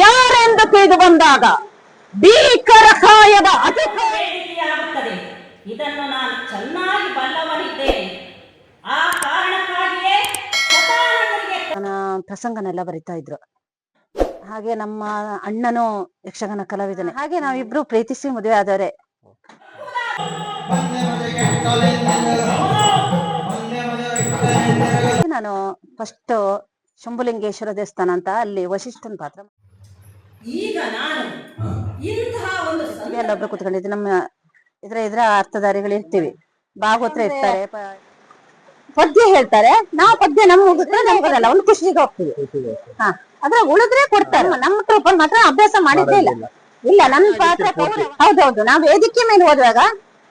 ಯಾರೆಂದು ತಿಳಿದು ಬಂದಾಗ ಭೀಕರ ಕಾಯದ ಅಧಿಕಾರ ಇದನ್ನು ನಾನು ಚೆನ್ನಾಗಿ ಬಲ್ಲವನಿದ್ದೇನೆ. ಆ ಕಾರಣಕ್ಕಾಗಿಯೇ ಪ್ರಸಂಗನೆಲ್ಲ ಬರಿತಾ ಇದ್ರು. ಹಾಗೆ ನಮ್ಮ ಅಣ್ಣನು ಯಕ್ಷಗಾನ ಕಲಾವಿದನೆ. ಹಾಗೆ ನಾವಿಬ್ರು ಪ್ರೀತಿಸಿ ಮದುವೆ ಆದವರೆ. ನಾನು ಫಸ್ಟ್ ಶಂಭುಲಿಂಗೇಶ್ವರ ದೇವಸ್ಥಾನ ಅಂತ ಅಲ್ಲಿ ವಶಿಷ್ಠನ್ ಪಾತ್ರ ಈಗ ನಾನು ಇಂತಹ ಒಂದು ಎಲ್ಲೊಬ್ರು ಕುತ್ಕೊಂಡಿದ್ದು ನಮ್ಮ ಇದ್ರ ಇದ್ರ ಅರ್ಥಧಾರಿಗಳು ಇರ್ತೀವಿ. ಭಾಗವತ್ರ ಇರ್ತಾರೆ ಪದ್ಯ ಹೇಳ್ತಾರೆ. ನಾವು ಪದ್ಯ ನಮ್ಗೆ ಹೋಗಿದ್ರೆ ನಮ್ಗೆ ಬರಲ್ಲ ಒಂದು ಖುಷಿಗೆ ಹೋಗ್ತೀವಿ. ಹಾ. ಅದ್ರ ಉಳಿದ್ರೆ ಕೊಡ್ತಾರೆ. ನಮ್ಮ ಟ್ರೂಪಲ್ಲಿ ಮಾತ್ರ ಅಭ್ಯಾಸ ಮಾಡಿದ್ದೇ ಇಲ್ಲ. ಇಲ್ಲ. ನನ್ನ ಪಾತ್ರ ಹೌದೌದು. ನಾವು ವೇದಿಕೆ ಮೇಲೆ ಹೋದಾಗ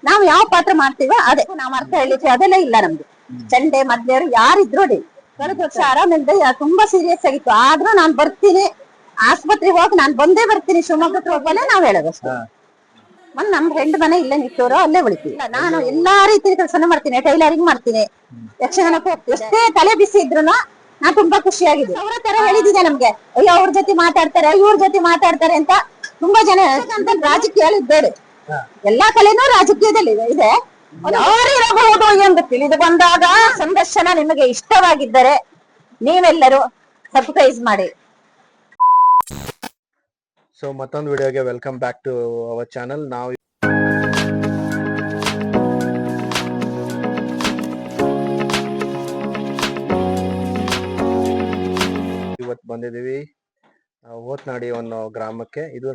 ನಾವು ಯಾವ ಪಾತ್ರ ಮಾಡ್ತೀವೋ ಅದೇ. ನಾವು ಅರ್ಥ ಹೇಳಿದ್ವಿ ಅದೆಲ್ಲ ಇಲ್ಲ ನಮ್ದು. ಚಂಡೆ ಮದ್ಯರು ಯಾರಿದ್ರು ಅಡಿ ಕಳೆದ ವರ್ಷ ಆರಾಮಿಲ್ದೆ ತುಂಬಾ ಸೀರಿಯಸ್ ಆಗಿತ್ತು. ಆದ್ರೂ ನಾನ್ ಬರ್ತೀನಿ. ಆಸ್ಪತ್ರೆಗೆ ಹೋಗಿ ನಾನ್ ಬಂದೇ ಬರ್ತೀನಿ ಶಿವಮೊಗ್ಗಕ್ಕೆ ಹೋಗ್ಬಲ್ಲ ನಾವ್ ಹೇಳೋದಷ್ಟೇ ಒಂದ್ ನಮ್ ಫ್ರೆಂಡ್ ಮನೆ ಇಲ್ಲೇ ನಿಟ್ಟೋರು ಅಲ್ಲೇ ಉಳಿತೀವಿ. ನಾನು ಎಲ್ಲಾ ರೀತಿಯ ಕೆಲಸನ ಮಾಡ್ತೀನಿ ಟೈಲರಿಂಗ್ ಮಾಡ್ತೀನಿ. ಯಕ್ಷಗಾನಕ್ಕೆ ಹೋಗ್ತೀನಿ. ಎಷ್ಟೇ ತಲೆ ಬಿಸಿ ಇದ್ರು ನಾ ತುಂಬಾ ಖುಷಿಯಾಗಿದೆ ಅವರ ತರ ಹೇಳಿದಿದೆ ನಮ್ಗೆ ಅಯ್ಯೋ ಅವ್ರ ಜೊತೆ ಮಾತಾಡ್ತಾರೆ ಇವ್ರ ಜೊತೆ ಮಾತಾಡ್ತಾರೆ ಅಂತ ತುಂಬಾ ಜನ ಅಂತ ರಾಜಕೀಯ ಬೇರೆ ಎಲ್ಲಾ ಕಲೆನೂ ರಾಜಕೀಯದಲ್ಲಿ ಇದೆ- ಇರಬಹುದು ಎಂದು ತಿಳಿದು ಬಂದಾಗ ಸಂದರ್ಶನ ನಿಮಗೆ ಇಷ್ಟವಾಗಿದ್ದರೆ ನೀವೆಲ್ಲರೂ ಸಬ್ಸ್ಕ್ರೈಬ್ ಮಾಡಿ. ಸೊ ಮತ್ತೊಂದು ವಿಡಿಯೋಗೆ welcome back to our channel ನಾವು ಇವತ್ತು ಬಂದಿದ್ದೀವಿ ಹೋತ್ನಾಡಿ ಅನ್ನೋ ಗ್ರಾಮಕ್ಕೆ. ಇದು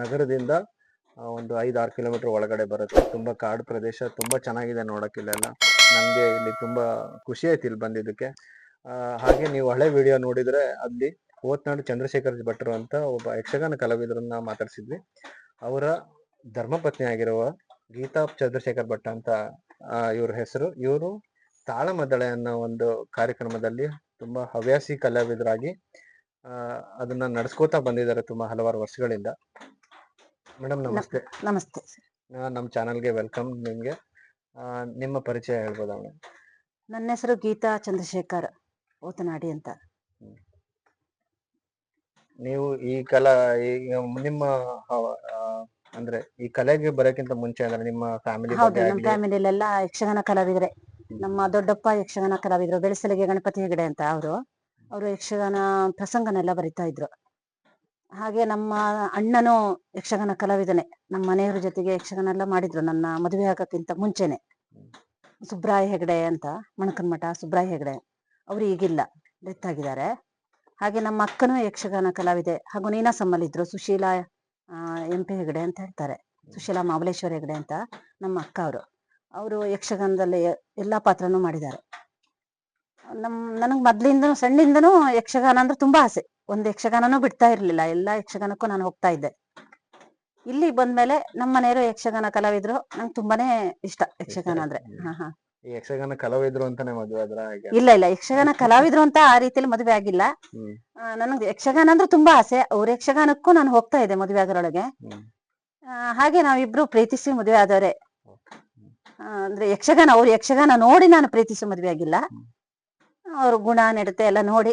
ನಗರದಿಂದ ಒಂದು ಐದು ಆರು ಕಿಲೋಮೀಟರ್ ಒಳಗಡೆ ಬರುತ್ತೆ. ತುಂಬಾ ಕಾಡು ಪ್ರದೇಶ, ತುಂಬಾ ಚೆನ್ನಾಗಿದೆ ನೋಡೋಕ್ಕಿಲ್ಲೆಲ್ಲ ನಮ್ಗೆ ಇಲ್ಲಿ ತುಂಬಾ ಖುಷಿ ಆಯ್ತು ಇಲ್ಲಿ ಬಂದಿದ್ದಕ್ಕೆ. ಹಾಗೆ ನೀವು ಹಳೆ ವಿಡಿಯೋ ನೋಡಿದ್ರೆ ಅಲ್ಲಿ ಹೋತ್ನಾಡು ಚಂದ್ರಶೇಖರ್ ಭಟ್ರು ಅಂತ ಒಬ್ಬ ಯಕ್ಷಗಾನ ಕಲಾವಿದರನ್ನ ಮಾತಾಡ್ಸಿದ್ವಿ. ಅವರ ಧರ್ಮಪತ್ನಿ ಆಗಿರುವ ಗೀತಾ ಚಂದ್ರಶೇಖರ್ ಭಟ್ ಅಂತ ಇವ್ರ ಹೆಸರು. ಇವರು ತಾಳಮದಳೆ ಅನ್ನೋ ಒಂದು ಕಾರ್ಯಕ್ರಮದಲ್ಲಿ ತುಂಬಾ ಹವ್ಯಾಸಿ ಕಲಾವಿದರಾಗಿ ಅದನ್ನ ನಡ್ಸ್ಕೋತಾ ಬಂದಿದ್ದಾರೆ ತುಂಬಾ ಹಲವಾರು ವರ್ಷಗಳಿಂದ. ಮೇಡಮ್ ನಮಸ್ತೆ. ನಮಸ್ತೆ. ನಮ್ಮ ಚಾನಲ್ಗೆ ವೆಲ್ಕಮ್ ನಿಮ್ಗೆ. ನಿಮ್ಮ ಪರಿಚಯ ಹೇಳ್ಬೋದಾ ಮೇಡಮ್ ನನ್ನ ಹೆಸರು ಗೀತಾ ಚಂದ್ರಶೇಖರ್ ಓತನಾಡಿ ಅಂತ. ನೀವು ಈ ಕಲಾ ಈ- ನಿಮ್ಮ ಹವ- ಆ, ಅಂದ್ರೆ ಈ ಕಲೆಗೆ ಬರೋಕ್ಕಿಂತ ಮುಂಚೆ ಅಂದ್ರೆ ನಿಮ್ಮ ಫ್ಯಾಮಿಲಿ ಹೌದು ಬಗ್ಗೆ ನಮ್ಮ ಆಗ್ಲಿ ಯಕ್ಷಗಾನ ಕಲಾವಿದರೆ. ನಮ್ಮ ದೊಡ್ಡಪ್ಪ ಯಕ್ಷಗಾನ ಕಲಾವಿದರು ಬೆಳಸಲಿಗೆ ಗಣಪತಿ ಹೆಗಡೆ ಅಂತ ಅವರು. ಅವರು ಯಕ್ಷಗಾನ ಪ್ರಸಂಗನೆಲ್ಲ ಬರಿತಾ ಇದ್ರು. ಹಾಗೆ ನಮ್ಮ ಅಣ್ಣನು ಯಕ್ಷಗಾನ ಕಲಾವಿದನೆ. ನಮ್ಮ ಮನೆಯವರ ಜೊತೆಗೆ ಯಕ್ಷಗಾನ ಎಲ್ಲ ಮಾಡಿದ್ರು ನನ್ನ ಮದುವೆ ಆಗಕ್ಕಿಂತ ಮುಂಚೆನೆ. ಸುಬ್ರಾಯ ಹೆಗಡೆ ಅಂತ ಮಣಕನ್ ಮಠ ಸುಬ್ರಾಯ ಹೆಗಡೆ. ಅವರು ಈಗಿಲ್ಲ ಡೆತ್ ಆಗಿದ್ದಾರೆ ಹಾಗೆ ನಮ್ಮ ಅಕ್ಕನೂ ಯಕ್ಷಗಾನ ಕಲಾವಿದೆ. ಹಾಗೂ ನೀನಾಸಮ್ಮಲ್ಲಿದ್ರು ಸುಶೀಲಾ ಎಂ ಪಿ ಹೆಗಡೆ ಅಂತ ಹೇಳ್ತಾರೆ. ಸುಶೀಲಾ ಮಾಬಲೇಶ್ವರ ಹೆಗಡೆ ಅಂತ ನಮ್ಮ ಅಕ್ಕ ಅವರು. ಅವರು ಯಕ್ಷಗಾನದಲ್ಲಿ ಎಲ್ಲಾ ಪಾತ್ರನೂ ಮಾಡಿದ್ದಾರೆ. ನಮ್ ನನಗ್ ಮೊದ್ಲಿಂದನೂ ಸಣ್ಣಿಂದನೂ ಯಕ್ಷಗಾನ ಅಂದ್ರೆ ತುಂಬಾ ಆಸೆ. ಒಂದು ಯಕ್ಷಗಾನನೂ ಬಿಡ್ತಾ ಇರ್ಲಿಲ್ಲ. ಎಲ್ಲಾ ಯಕ್ಷಗಾನಕ್ಕೂ ನಾನು ಹೋಗ್ತಾ ಇದ್ದೆ. ಇಲ್ಲಿ ಬಂದ್ಮೇಲೆ ನಮ್ಮ ಮನೆಯವರು ಯಕ್ಷಗಾನ ಕಲಾವಿದ್ರು. ನಂಗೆ ತುಂಬಾನೇ ಇಷ್ಟ ಯಕ್ಷಗಾನ ಅಂದ್ರೆ. ಹಾ ಹಾ. ಈ ಯಕ್ಷಗಾನ ಕಲಾವಿದ್ರು ಅಂತಾನೆ ಮದುವೆ ಆದ್ರ ಹಾಗೆ. ಇಲ್ಲ ಇಲ್ಲ ಯಕ್ಷಗಾನ ಕಲಾವಿದ್ರು ಅಂತ ಆ ರೀತಿಯಲ್ಲಿ ಮದುವೆ ಆಗಿಲ್ಲ. ಹ್ಮ್. ನನಗೆ ಯಕ್ಷಗಾನ ಅಂದ್ರೆ ತುಂಬಾ ಆಸೆ. ಅವ್ರ ಯಕ್ಷಗಾನಕ್ಕೂ ನಾನು ಹೋಗ್ತಾ ಇದ್ದೆ ಮದುವೆ ಆಗರೊಳಗೆ. ಆ, ಹಾಗೆ ನಾವಿಬ್ರು ಪ್ರೀತಿಸಿ ಮದುವೆ ಆದವ್ರೆ. ಆ, ಅಂದ್ರೆ ಯಕ್ಷಗಾನ ಅವ್ರ ಯಕ್ಷಗಾನ ನೋಡಿ ನಾನು ಪ್ರೀತಿಸಿ ಮದುವೆ ಆಗಿಲ್ಲ. ಅವ್ರ ಗುಣ ನಡತೆ ಎಲ್ಲ ನೋಡಿ